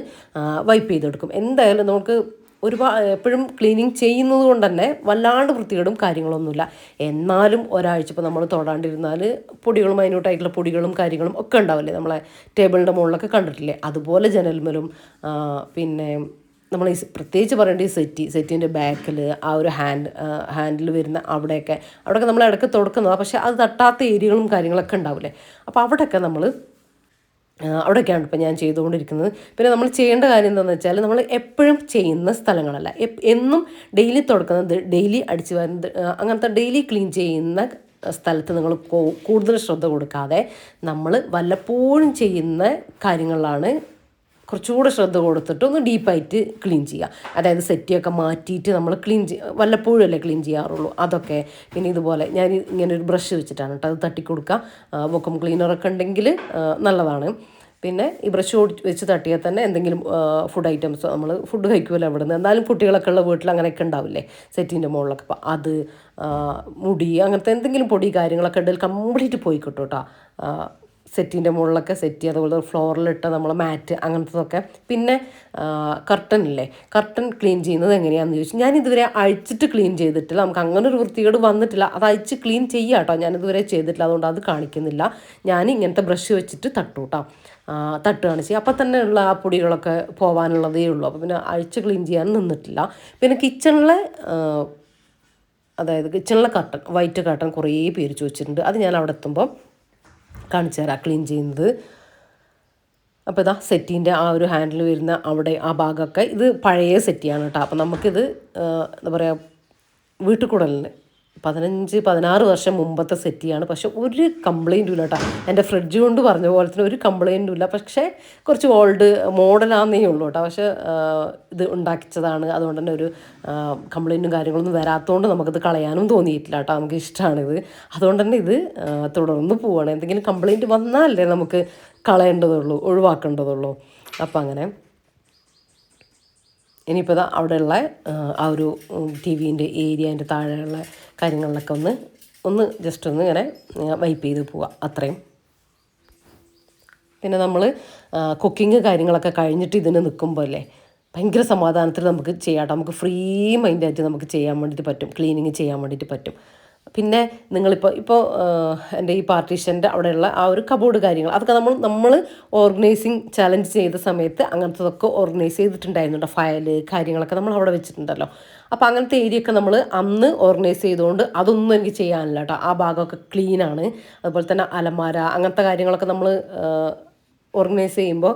വൈപ്പ് ചെയ്തെടുക്കും. എന്തായാലും നമുക്ക് ഒരുപാട് എപ്പോഴും ക്ലീനിങ് ചെയ്യുന്നത് കൊണ്ട് തന്നെ വല്ലാണ്ട് വൃത്തികേടും കാര്യങ്ങളൊന്നുമില്ല. എന്നാലും ഒരാഴ്ച ഇപ്പോൾ നമ്മൾ തൊടാണ്ടിരുന്നാൽ പൊടികളും അതിനോട്ടായിട്ടുള്ള പൊടികളും കാര്യങ്ങളും ഒക്കെ ഉണ്ടാവില്ലേ നമ്മളെ ടേബിളിന്റെ മുകളിലൊക്കെ കണ്ടിട്ടില്ലേ? അതുപോലെ ജനൽമലും പിന്നെ നമ്മൾ ഈ പ്രത്യേകിച്ച് പറയേണ്ട ഈ സെറ്റി സെറ്റിന്റെ ബാക്കിൽ ആ ഒരു ഹാൻഡ് ഹാൻഡിൽ വരുന്ന അവിടെയൊക്കെ അവിടെയൊക്കെ നമ്മൾ ഇടയ്ക്ക് തുടക്കുന്നതാണ് പക്ഷേ അത് തട്ടാത്ത ഏരിയകളും കാര്യങ്ങളൊക്കെ ഉണ്ടാവില്ലേ? അപ്പോൾ അവിടെയൊക്കെ നമ്മൾ അവിടെയൊക്കെയാണ് ഇപ്പോൾ ഞാൻ ചെയ്തുകൊണ്ടിരിക്കുന്നത്. പിന്നെ നമ്മൾ ചെയ്യേണ്ട കാര്യം എന്താണെന്ന് വെച്ചാൽ നമ്മൾ എപ്പോഴും ചെയ്യുന്ന സ്ഥലങ്ങളല്ല. എന്നും ഡെയിലി തുടക്കുന്നത് ഡെയിലി അടിച്ചു വരുന്നത് അങ്ങനത്തെ ഡെയിലി ക്ലീൻ ചെയ്യുന്ന സ്ഥലത്ത് നിങ്ങൾ കൂടുതൽ ശ്രദ്ധ കൊടുക്കാതെ നമ്മൾ വല്ലപ്പോഴും ചെയ്യുന്ന കാര്യങ്ങളിലാണ് കുറച്ചുകൂടെ ശ്രദ്ധ കൊടുത്തിട്ട് ഒന്ന് ഡീപ്പായിട്ട് ക്ലീൻ ചെയ്യുക. അതായത് സെറ്റിയൊക്കെ മാറ്റിയിട്ട് നമ്മൾ ക്ലീൻ ചെയ്യുക വല്ലപ്പോഴും അല്ലേ ക്ലീൻ ചെയ്യാറുള്ളൂ. അതൊക്കെ പിന്നെ ഇതുപോലെ ഞാൻ ഇങ്ങനെ ഒരു ബ്രഷ് വെച്ചിട്ടാണ് കേട്ടോ അത് തട്ടിക്കൊടുക്കുക. വൊക്കം ക്ലീനറൊക്കെ ഉണ്ടെങ്കിൽ നല്ലതാണ്. പിന്നെ ഈ ബ്രഷ് വെച്ച് തട്ടിയാൽ തന്നെ എന്തെങ്കിലും ഫുഡ് ഐറ്റംസ് നമ്മൾ ഫുഡ് കഴിക്കുമല്ലോ അവിടെ നിന്ന് എന്നാലും കുട്ടികളൊക്കെ ഉള്ള വീട്ടിൽ അങ്ങനെയൊക്കെ ഉണ്ടാവില്ലേ? സെറ്റിന്റെ മുകളിലൊക്കെ. അപ്പോൾ അത് മുടി അങ്ങനത്തെ എന്തെങ്കിലും പൊടി കാര്യങ്ങളൊക്കെ ഉണ്ടെങ്കിൽ കംപ്ലീറ്റ് പോയി കിട്ടും കേട്ടോ. സെറ്റിന്റെ മുകളിലൊക്കെ സെറ്റ് അതുപോലെ ഫ്ലോറിലിട്ട നമ്മൾ മാറ്റ് അങ്ങനത്തതൊക്കെ. പിന്നെ കർട്ടൻ ഇല്ലേ? കർട്ടൻ ക്ലീൻ ചെയ്യുന്നത് എങ്ങനെയാണെന്ന് ചോദിച്ചു ഞാൻ ഇതുവരെ അഴിച്ചിട്ട് ക്ലീൻ ചെയ്തിട്ടില്ല. നമുക്ക് അങ്ങനെ ഒരു വൃത്തികേട് വന്നിട്ടില്ല. അത് അഴിച്ച് ക്ലീൻ ചെയ്യുക കേട്ടോ ഞാനിതുവരെ ചെയ്തിട്ടില്ല. അതുകൊണ്ട് അത് കാണിക്കുന്നില്ല. ഞാൻ ഇങ്ങനത്തെ ബ്രഷ് വെച്ചിട്ട് തട്ടു കേട്ടോ തട്ടുകയാണ് ചെയ്യുക. അപ്പം തന്നെ ഉള്ള ആ പൊടികളൊക്കെ പോകാനുള്ളതേ ഉള്ളൂ. അപ്പോൾ പിന്നെ അഴിച്ച് ക്ലീൻ ചെയ്യാൻ നിന്നിട്ടില്ല. പിന്നെ കിച്ചണിലെ അതായത് കിച്ചണിലെ കർട്ടൻ വൈറ്റ് കർട്ടൻ കുറേ പേര് ചോദിച്ചിട്ടുണ്ട്. അത് ഞാൻ അവിടെ എത്തുമ്പോൾ കാണിച്ചു തരാം ക്ലീൻ ചെയ്യുന്നത്. അപ്പോൾ ഇതാ സെറ്റീന്റെ ആ ഒരു ഹാൻഡിൽ വരുന്ന അവിടെ ആ ഭാഗമൊക്കെ. ഇത് പഴയ സെറ്റിയാണ് കേട്ടോ. അപ്പോൾ നമുക്കിത് എന്താ പറയുക വീട്ടിൽ കൂടലിന് പതിനഞ്ച് പതിനാറ് വർഷം മുമ്പത്തെ സെറ്റിയാണ്. പക്ഷെ ഒരു കംപ്ലൈന്റും ഇല്ല കേട്ടോ എന്റെ ഫ്രിഡ്ജ് കൊണ്ട് പറഞ്ഞ പോലെ തന്നെ ഒരു കംപ്ലൈന്റും ഇല്ല. പക്ഷേ കുറച്ച് ഓൾഡ് മോഡലാന്നേ ഉള്ളൂ കേട്ടോ പക്ഷേ ഇത് ഉണ്ടാക്കിച്ചതാണ്. അതുകൊണ്ട് തന്നെ ഒരു കംപ്ലൈന്റും കാര്യങ്ങളൊന്നും വരാത്തതുകൊണ്ട് നമുക്കിത് കളയാനും തോന്നിയിട്ടില്ല കേട്ടോ നമുക്ക് ഇഷ്ടമാണിത് അതുകൊണ്ട് തന്നെ ഇത് തുടർന്ന് പോവുകയാണ് എന്തെങ്കിലും കംപ്ലൈന്റ് വന്നാലല്ലേ നമുക്ക് കളയേണ്ടതുള്ളൂ ഒഴിവാക്കേണ്ടതുള്ളൂ. അപ്പം അങ്ങനെ. ഇനിയിപ്പോൾ അവിടെയുള്ള ആ ഒരു ടി വിന്റെ ഏരിയ അതിന്റെ താഴെയുള്ള കാര്യങ്ങളിലൊക്കെ ഒന്ന് ഒന്ന് ജസ്റ്റ് ഒന്ന് ഇങ്ങനെ വൈപ്പ് ചെയ്ത് പോവുക അത്രയും പിന്നെ നമ്മൾ കുക്കിംഗ് കാര്യങ്ങളൊക്കെ കഴിഞ്ഞിട്ട് ഇതിന് നിൽക്കുമ്പോൾ അല്ലേ ഭയങ്കര സമാധാനത്തിൽ നമുക്ക് ചെയ്യാം. നമുക്ക് ഫ്രീ മൈൻഡായിട്ട് നമുക്ക് ചെയ്യാൻ വേണ്ടിയിട്ട് പറ്റും ക്ലീനിങ് ചെയ്യാൻ വേണ്ടിയിട്ട് പറ്റും പിന്നെ നിങ്ങളിപ്പോൾ ഇപ്പോൾ എന്റെ ഈ പാർട്ടീഷന്റെ അവിടെയുള്ള ആ ഒരു കബോർഡ് കാര്യങ്ങൾ അതൊക്കെ നമ്മൾ നമ്മൾ ഓർഗനൈസിങ് ചലഞ്ച് ചെയ്ത സമയത്ത് അങ്ങനത്തതൊക്കെ ഓർഗനൈസ് ചെയ്തിട്ടുണ്ടായിരുന്നുണ്ട് ഫയൽ കാര്യങ്ങളൊക്കെ നമ്മൾ അവിടെ വെച്ചിട്ടുണ്ടല്ലോ. അപ്പോൾ അങ്ങനത്തെ ഏരിയ ഒക്കെ നമ്മൾ അന്ന് ഓർഗനൈസ് ചെയ്തുകൊണ്ട് അതൊന്നും എനിക്ക് ചെയ്യാനില്ല കേട്ടോ ആ ഭാഗമൊക്കെ ക്ലീനാണ്. അതുപോലെ തന്നെ അലമാര അങ്ങനത്തെ കാര്യങ്ങളൊക്കെ നമ്മൾ ഓർഗനൈസ് ചെയ്യുമ്പോൾ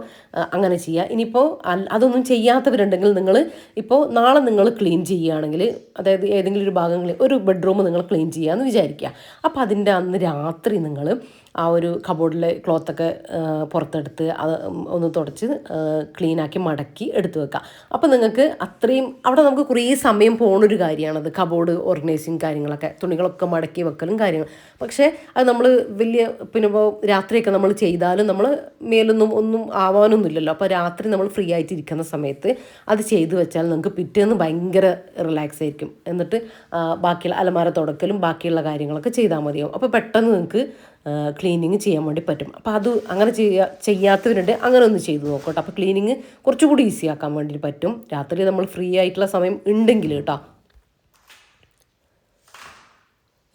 അങ്ങനെ ചെയ്യുക ഇനിയിപ്പോൾ അതൊന്നും ചെയ്യാത്തവരുണ്ടെങ്കിൽ നിങ്ങൾ ഇപ്പോൾ നാളെ നിങ്ങൾ ക്ലീൻ ചെയ്യുകയാണെങ്കിൽ അതായത് ഏതെങ്കിലും ഒരു ഭാഗങ്ങളിൽ ഒരു ബെഡ്റൂം നിങ്ങൾ ക്ലീൻ ചെയ്യുക എന്ന് വിചാരിക്കുക. അപ്പോൾ അതിന്റെ അന്ന് രാത്രി നിങ്ങൾ ആ ഒരു കബോർഡിലെ ക്ലോത്തൊക്കെ പുറത്തെടുത്ത് അത് ഒന്ന് തുടച്ച് ക്ലീനാക്കി മടക്കി എടുത്തു വെക്കുക അപ്പോൾ നിങ്ങൾക്ക് അത്രയും അവിടെ നമുക്ക് കുറേ സമയം പോകണൊരു കാര്യമാണത് കബോർഡ് ഓർഗനൈസിങ് കാര്യങ്ങളൊക്കെ തുണികളൊക്കെ മടക്കി വെക്കലും കാര്യങ്ങൾ പക്ഷേ അത് നമ്മൾ വലിയ പിന്നെ ഇപ്പോൾ രാത്രിയൊക്കെ നമ്മൾ ചെയ്താലും നമ്മൾ മേലൊന്നും ഒന്നും ആവാനൊന്നുമില്ലല്ലോ. അപ്പോൾ രാത്രി നമ്മൾ ഫ്രീ ആയിട്ട് ഇരിക്കുന്ന സമയത്ത് അത് ചെയ്തു വെച്ചാൽ നിങ്ങൾക്ക് പിറ്റേന്ന് ഭയങ്കര റിലാക്സ് ആയിരിക്കും. എന്നിട്ട് ബാക്കിയുള്ള അലമാര തുടക്കലും ബാക്കിയുള്ള കാര്യങ്ങളൊക്കെ ചെയ്താൽ മതിയാവും. അപ്പോൾ പെട്ടെന്ന് നിങ്ങൾക്ക് ക്ലീനിങ് ചെയ്യാൻ വേണ്ടി പറ്റും. അപ്പോൾ അത് അങ്ങനെ ചെയ്യാ ചെയ്യാത്തവരുണ്ട്. അങ്ങനെ ഒന്ന് ചെയ്ത് നോക്കട്ടെ അപ്പോൾ ക്ലീനിങ് കുറച്ചുകൂടി ഈസി ആക്കാൻ വേണ്ടി പറ്റും. രാത്രി നമ്മൾ ഫ്രീ ആയിട്ടുള്ള സമയം ഉണ്ടെങ്കിൽ കേട്ടോ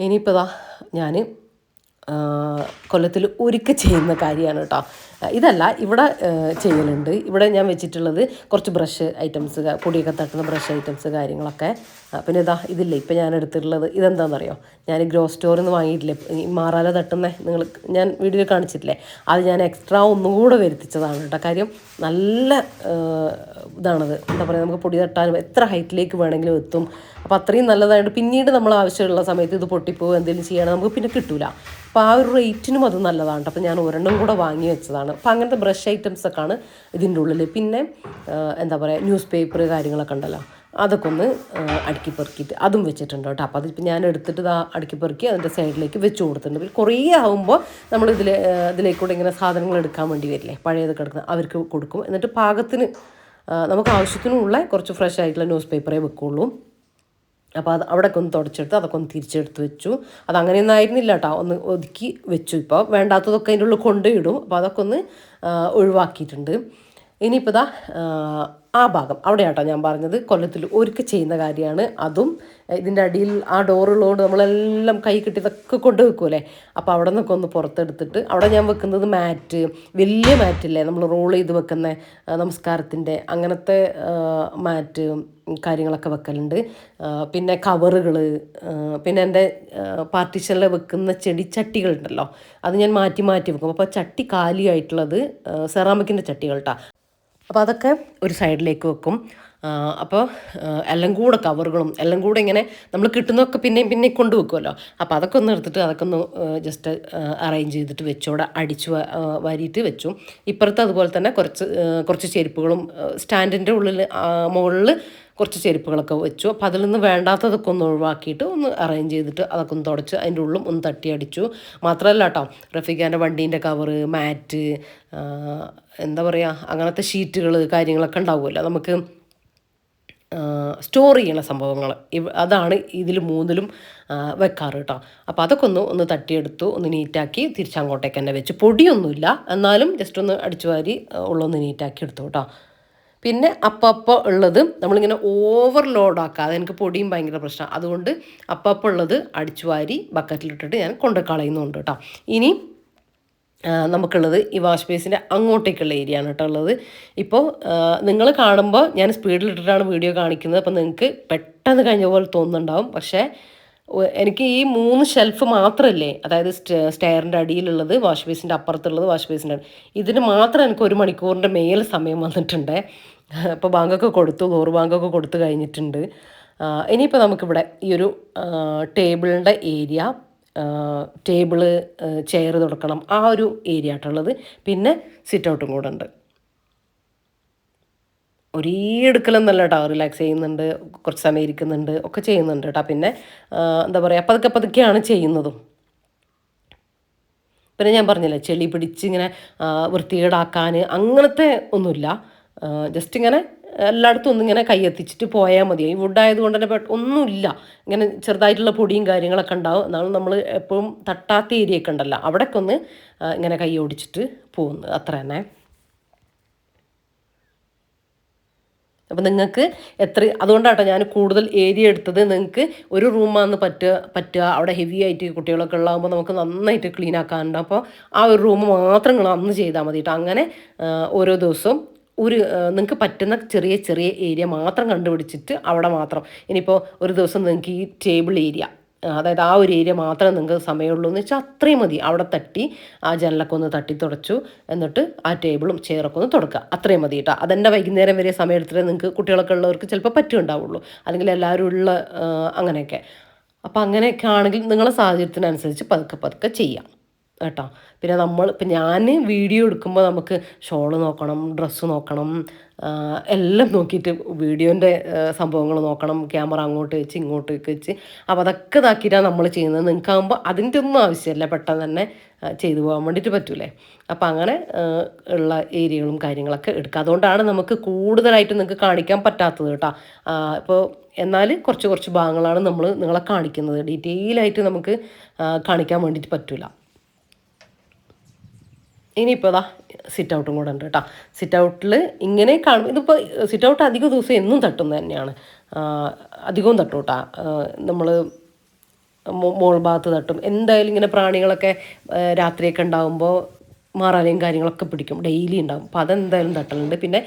ഇനിയിപ്പോൾ ഞാൻ കൊല്ലത്തിൽ ഒരുക്ക ചെയ്യുന്ന കാര്യമാണ് കേട്ടോ ഇതല്ല ഇവിടെ ചെയ്യലുണ്ട്. ഇവിടെ ഞാൻ വെച്ചിട്ടുള്ളത് കുറച്ച് ബ്രഷ് ഐറ്റംസ് പൊടിയൊക്കെ തട്ടുന്ന ബ്രഷ് ഐറ്റംസ് കാര്യങ്ങളൊക്കെ. പിന്നെ ഇതാ ഇതില്ലേ ഇപ്പം ഞാൻ എടുത്തിട്ടുള്ളത്. ഇതെന്താണെന്നറിയോ ഞാൻ ഗ്രോ സ്റ്റോറിൽ നിന്ന് വാങ്ങിയിട്ടില്ലേ ഈ മാറാല തട്ടുന്ന? നിങ്ങൾ ഞാൻ വീഡിയോ കാണിച്ചിട്ടില്ലേ? അത് ഞാൻ എക്സ്ട്രാ ഒന്നുകൂടെ വരുത്തിച്ചതാണ് കേട്ടോ. കാര്യം നല്ല ഇതാണത്. എന്താ പറയുക നമുക്ക് പൊടി തട്ടാനും എത്ര ഹൈറ്റിലേക്ക് വേണമെങ്കിലും എത്തും. അപ്പോൾ അത്രയും നല്ലതായിട്ട് പിന്നീട് നമ്മൾ ആവശ്യമുള്ള സമയത്ത് ഇത് പൊട്ടിപ്പോവുക എന്തെങ്കിലും ചെയ്യണം നമുക്ക് പിന്നെ കിട്ടില്ല അപ്പോൾ ആ ഒരു റേറ്റിനും അത് നല്ലതാണ് അപ്പോൾ ഞാൻ ഒരെണ്ണം കൂടെ വാങ്ങി വെച്ചതാണ്. അപ്പോൾ അങ്ങനത്തെ ബ്രഷ് ഐറ്റംസ് ആണ് ഇതിന്റെ ഉള്ളിൽ പിന്നെ എന്താ പറയുക ന്യൂസ് പേപ്പർ കാര്യങ്ങളൊക്കെ ഉണ്ടല്ലോ. അതൊക്കെ ഒന്ന് അടുക്കി പെറുക്കിയിട്ട് അതും വെച്ചിട്ടുണ്ട് കേട്ടോ. അപ്പോൾ അതിപ്പോൾ ഞാൻ എടുത്തിട്ട് ഇതാ അടുക്കി പെറുക്കി അതിന്റെ സൈഡിലേക്ക് വെച്ച് കൊടുത്തിട്ടുണ്ട്. പിന്നെ കുറേ ആകുമ്പോൾ നമ്മൾ ഇതിൽ ഇതിലേക്കൂടെ ഇങ്ങനെ സാധനങ്ങൾ എടുക്കാൻ വേണ്ടി വരില്ലേ? പഴയത് കിടക്കുന്ന അവർക്ക് കൊടുക്കും. എന്നിട്ട് പാകത്തിന് നമുക്ക് ആവശ്യത്തിനുള്ള കുറച്ച് ഫ്രഷ് ആയിട്ടുള്ള ന്യൂസ് പേപ്പറേ വെക്കുള്ളൂ. അപ്പോൾ അത് അവിടെയൊക്കെ ഒന്ന് തുടച്ചെടുത്ത് അതൊക്കെ ഒന്ന് തിരിച്ചെടുത്ത് വെച്ചു. അത് അങ്ങനെയൊന്നും ആയിരുന്നില്ല കേട്ടോ ഒന്ന് ഒതുക്കി വെച്ചു ഇപ്പോൾ വേണ്ടാത്തതൊക്കെ അതിന്റെ ഉള്ളിൽ കൊണ്ടുപോയിടും അപ്പോൾ അതൊക്കെ ഒന്ന് ഒഴിവാക്കിയിട്ടുണ്ട്. ഇനിയിപ്പോൾ ഇതാ ആ, ഭാഗം. ഭാഗം അവിടെയാട്ടോ ഞാൻ പറഞ്ഞത്. കൊല്ലത്തിൽ ഒരുക്കി ചെയ്യുന്ന കാര്യമാണ് അതും. ഇതിന്റെ അടിയിൽ ആ ഡോറുള്ളതുകൊണ്ട് നമ്മളെല്ലാം കൈ കിട്ടി ഇതൊക്കെ കൊണ്ട് വെക്കൂലേ അപ്പോൾ അവിടെ നിന്നൊക്കെ ഒന്ന് പുറത്തെടുത്തിട്ട് അവിടെ ഞാൻ വെക്കുന്നത് മാറ്റ് വലിയ മാറ്റില്ലേ നമ്മൾ റോൾ ചെയ്ത് വെക്കുന്ന നമസ്കാരത്തിന്റെ അങ്ങനത്തെ മാറ്റ് കാര്യങ്ങളൊക്കെ വെക്കലുണ്ട്. പിന്നെ കവറുകൾ പിന്നെ എന്റെ പാർട്ടീഷനിൽ വെക്കുന്ന ചെടിച്ചട്ടികളുണ്ടല്ലോ അത് ഞാൻ മാറ്റി മാറ്റി വെക്കും. അപ്പോൾ ചട്ടി കാലിയായിട്ടുള്ളത് സെറാമിക്കിന്റെ ചട്ടികൾ അപ്പോൾ അതൊക്കെ ഒരു സൈഡിലേക്ക് വെക്കും. അപ്പോൾ എല്ലാം കൂടെ കവറുകളും എല്ലാം കൂടെ ഇങ്ങനെ നമ്മൾ കിട്ടുന്നതൊക്കെ പിന്നെയും പിന്നെയും കൊണ്ടുവെക്കുമല്ലോ അപ്പോൾ അതൊക്കെ ഒന്ന് എടുത്തിട്ട് അതൊക്കെ ഒന്ന് ജസ്റ്റ് അറേഞ്ച് ചെയ്തിട്ട് വെച്ചു അവിടെ അടിച്ച് വാരിയിട്ട് വെച്ചു. ഇപ്പുറത്ത് അതുപോലെ തന്നെ കുറച്ച് കുറച്ച് ചെരുപ്പുകളും സ്റ്റാൻഡിന്റെ ഉള്ളിൽ മുകളിൽ കുറച്ച് ചെരുപ്പുകളൊക്കെ വെച്ചു. അപ്പോൾ അതിൽ നിന്ന് വേണ്ടാത്തതൊക്കെ ഒന്ന് ഒഴിവാക്കിയിട്ട് ഒന്ന് അറേഞ്ച് ചെയ്തിട്ട് അതൊക്കെ ഒന്ന് തുടച്ച് അതിന്റെ ഉള്ളും ഒന്ന് തട്ടി അടിച്ചു. മാത്രമല്ല കേട്ടോ റഫീഖാന്റെ വണ്ടീന്റെ കവറ് മാറ്റ് എന്താ പറയുക അങ്ങനത്തെ ഷീറ്റുകൾ കാര്യങ്ങളൊക്കെ ഉണ്ടാവുമല്ലോ. നമുക്ക് സ്റ്റോർ ചെയ്യണ സംഭവങ്ങൾ അതാണ് ഇതിൽ മൂന്നിലും വെക്കാറ് കേട്ടോ അപ്പോൾ അതൊക്കെ ഒന്ന് ഒന്ന് തട്ടിയെടുത്തു ഒന്ന് നീറ്റാക്കി തിരിച്ചങ്ങോട്ടേക്ക് തന്നെ വെച്ച്. പൊടിയൊന്നുമില്ല. എന്നാലും ജസ്റ്റ് ഒന്ന് അടിച്ചു വാരി ഉള്ളൊന്ന് നീറ്റാക്കി എടുത്തു കേട്ടോ പിന്നെ അപ്പപ്പോൾ ഉള്ളത് നമ്മളിങ്ങനെ ഓവർലോഡ് ആക്കാതെ എനിക്ക് പൊടിയും ഭയങ്കര പ്രശ്നമാണ്. അതുകൊണ്ട് അപ്പപ്പോൾ ഉള്ളത് അടിച്ചു വാരി ബക്കറ്റിലിട്ടിട്ട് ഞാൻ കൊണ്ട് കളയുന്നുണ്ട് കേട്ടോ. ഇനി നമുക്കുള്ളത് ഈ വാഷ് ബേസിന്റെ അങ്ങോട്ടേക്കുള്ള ഏരിയ ആണ് കേട്ടോ ഉള്ളത്. ഇപ്പോൾ നിങ്ങൾ കാണുമ്പോൾ ഞാൻ സ്പീഡിലിട്ടിട്ടാണ് വീഡിയോ കാണിക്കുന്നത്. അപ്പോൾ നിങ്ങൾക്ക് പെട്ടെന്ന് കഴിഞ്ഞ പോലെ തോന്നുന്നുണ്ടാവും. പക്ഷേ എനിക്ക് ഈ മൂന്ന് ഷെൽഫ് മാത്രമല്ലേ അതായത് സ്റ്റെയറിന്റെ അടിയിലുള്ളത് വാഷ് ബേസിന്റെ അപ്പുറത്തുള്ളത് വാഷ് ബേസിന്റെ ഇതിന് മാത്രം എനിക്ക് ഒരു മണിക്കൂറിന്റെ മേൽ സമയം വന്നിട്ടുണ്ട്. ഇപ്പോൾ ബാങ്കൊക്കെ കൊടുത്തു നൂറ് ബാങ്കൊക്കെ കൊടുത്തു കഴിഞ്ഞിട്ടുണ്ട്. ഇനിയിപ്പോൾ നമുക്കിവിടെ ഈ ഒരു ടേബിളിന്റെ ഏരിയ ടേബിൾ ചെയർ തുടക്കണം. ആ ഒരു ഏരിയ ആയിട്ടുള്ളത് പിന്നെ സിറ്റ് ഔട്ടും കൂടെ ഉണ്ട്. ഒരേ എടുക്കലൊന്നല്ല കേട്ടോ റിലാക്സ് ചെയ്യുന്നുണ്ട് കുറച്ച് സമയം ഇരിക്കുന്നുണ്ട് ഒക്കെ ചെയ്യുന്നുണ്ട് കേട്ടോ പിന്നെ എന്താ പറയുക പതുക്കെ പതുക്കെയാണ് ചെയ്യുന്നതും. പിന്നെ ഞാൻ പറഞ്ഞില്ലേ ചെളി പിടിച്ച് ഇങ്ങനെ വൃത്തികേടാക്കാൻ അങ്ങനത്തെ ഒന്നുമില്ല. ജസ്റ്റ് ഇങ്ങനെ എല്ലായിടത്തും ഇങ്ങനെ കൈയെത്തിച്ചിട്ട് പോയാൽ മതി. ഈ വുഡ് ആയതുകൊണ്ട് തന്നെ ഒന്നുമില്ല. ഇങ്ങനെ ചെറുതായിട്ടുള്ള പൊടിയും കാര്യങ്ങളൊക്കെ ഉണ്ടാവും. എന്നാലും നമ്മൾ എപ്പോഴും തട്ടാത്ത ഏരിയ ഒക്കെ ഉണ്ടല്ലോ. അവിടെയൊക്കെ ഒന്ന് ഇങ്ങനെ കൈ ഓടിച്ചിട്ട് പോകുന്നു അത്ര തന്നെ. അപ്പം നിങ്ങൾക്ക് എത്ര അതുകൊണ്ടാട്ടോ ഞാൻ കൂടുതൽ ഏരിയ എടുത്തത്. നിങ്ങൾക്ക് ഒരു റൂമാന്ന് പറ്റുക പറ്റുക. അവിടെ ഹെവി ആയിട്ട് കുട്ടികളൊക്കെ ഉള്ളതാകുമ്പോൾ നമുക്ക് നന്നായിട്ട് ക്ലീൻ ആക്കാനുണ്ട്. അപ്പോൾ ആ ഒരു റൂം മാത്രം നിങ്ങൾ അന്ന് ചെയ്താൽ മതി കേട്ടോ അങ്ങനെ ഓരോ ദിവസവും ഒരു നിങ്ങൾക്ക് പറ്റുന്ന ചെറിയ ചെറിയ ഏരിയ മാത്രം കണ്ടുപിടിച്ചിട്ട് അവിടെ മാത്രം. ഇനിയിപ്പോൾ ഒരു ദിവസം നിങ്ങൾക്ക് ഈ ടേബിൾ ഏരിയ അതായത് ആ ഒരു ഏരിയ മാത്രമേ നിങ്ങൾക്ക് സമയമുള്ളൂ എന്ന് വെച്ചാൽ അത്രയും മതി. അവിടെ തട്ടി ആ ജനലൊക്കെ ഒന്ന് തട്ടി തുടച്ചു. എന്നിട്ട് ആ ടേബിളും ചെയറൊക്കെ ഒന്ന് തുടക്കുക. അത്രയും മതി കേട്ടോ അതെന്റെ വൈകുന്നേരം വരെ സമയം എടുത്തിട്ട് നിങ്ങൾക്ക് കുട്ടികളൊക്കെ ഉള്ളവർക്ക് ചിലപ്പോൾ പറ്റും ഉണ്ടാവുള്ളൂ. അല്ലെങ്കിൽ എല്ലാവരും ഉള്ള അങ്ങനെയൊക്കെ. അപ്പോൾ അങ്ങനെയൊക്കെ ആണെങ്കിൽ നിങ്ങളെ സാഹചര്യത്തിനനുസരിച്ച് പതുക്കെ പതുക്കെ ചെയ്യാം. കേട്ടോ. പിന്നെ നമ്മൾ ഇപ്പം ഞാൻ വീഡിയോ എടുക്കുമ്പോൾ നമുക്ക് ഷോൾ നോക്കണം ഡ്രസ്സ് നോക്കണം എല്ലാം നോക്കിയിട്ട് വീഡിയോന്റെ സംഭവങ്ങൾ നോക്കണം ക്യാമറ അങ്ങോട്ട് വെച്ച് ഇങ്ങോട്ട് വെച്ച്. അപ്പോൾ അതൊക്കെ ഇതാക്കിയിട്ടാണ് നമ്മൾ ചെയ്യുന്നത്. നിങ്ങൾക്കാകുമ്പോൾ അതിന്റെ ഒന്നും ആവശ്യമില്ല. പെട്ടെന്ന് തന്നെ ചെയ്തു പോകാൻ വേണ്ടിയിട്ട് പറ്റൂലേ. അപ്പോൾ അങ്ങനെ ഉള്ള ഏരിയകളും കാര്യങ്ങളൊക്കെ എടുക്കുക. അതുകൊണ്ടാണ് നമുക്ക് കൂടുതലായിട്ട് നിങ്ങൾക്ക് കാണിക്കാൻ പറ്റാത്തത് കേട്ടോ. ഇപ്പോൾ എന്നാൽ കുറച്ച് കുറച്ച് ഭാഗങ്ങളാണ് നമ്മൾ നിങ്ങളെ കാണിക്കുന്നത്. ഡീറ്റെയിൽ ആയിട്ട് നമുക്ക് കാണിക്കാൻ വേണ്ടിയിട്ട് പറ്റില്ല ഇനിയിപ്പോൾ ഇതാ സിറ്റ് ഔട്ടും കൂടെ ഉണ്ട് കേട്ടോ സിറ്റ് ഔട്ടിൽ ഇങ്ങനെ കാണും ഇതിപ്പോൾ സിറ്റ് ഔട്ട് അധിക ദിവസം എന്നും തട്ടുന്നത് തന്നെയാണ്. അധികവും തട്ടും കേട്ടോ നമ്മൾ മോൾ ഭാഗത്ത് തട്ടും. എന്തായാലും ഇങ്ങനെ പ്രാണികളൊക്കെ രാത്രിയൊക്കെ ഉണ്ടാകുമ്പോൾ മാറാലയും കാര്യങ്ങളൊക്കെ പിടിക്കും. ഡെയിലി ഉണ്ടാകും അപ്പോൾ അതെന്തായാലും തട്ടലുണ്ട്. പിന്നെ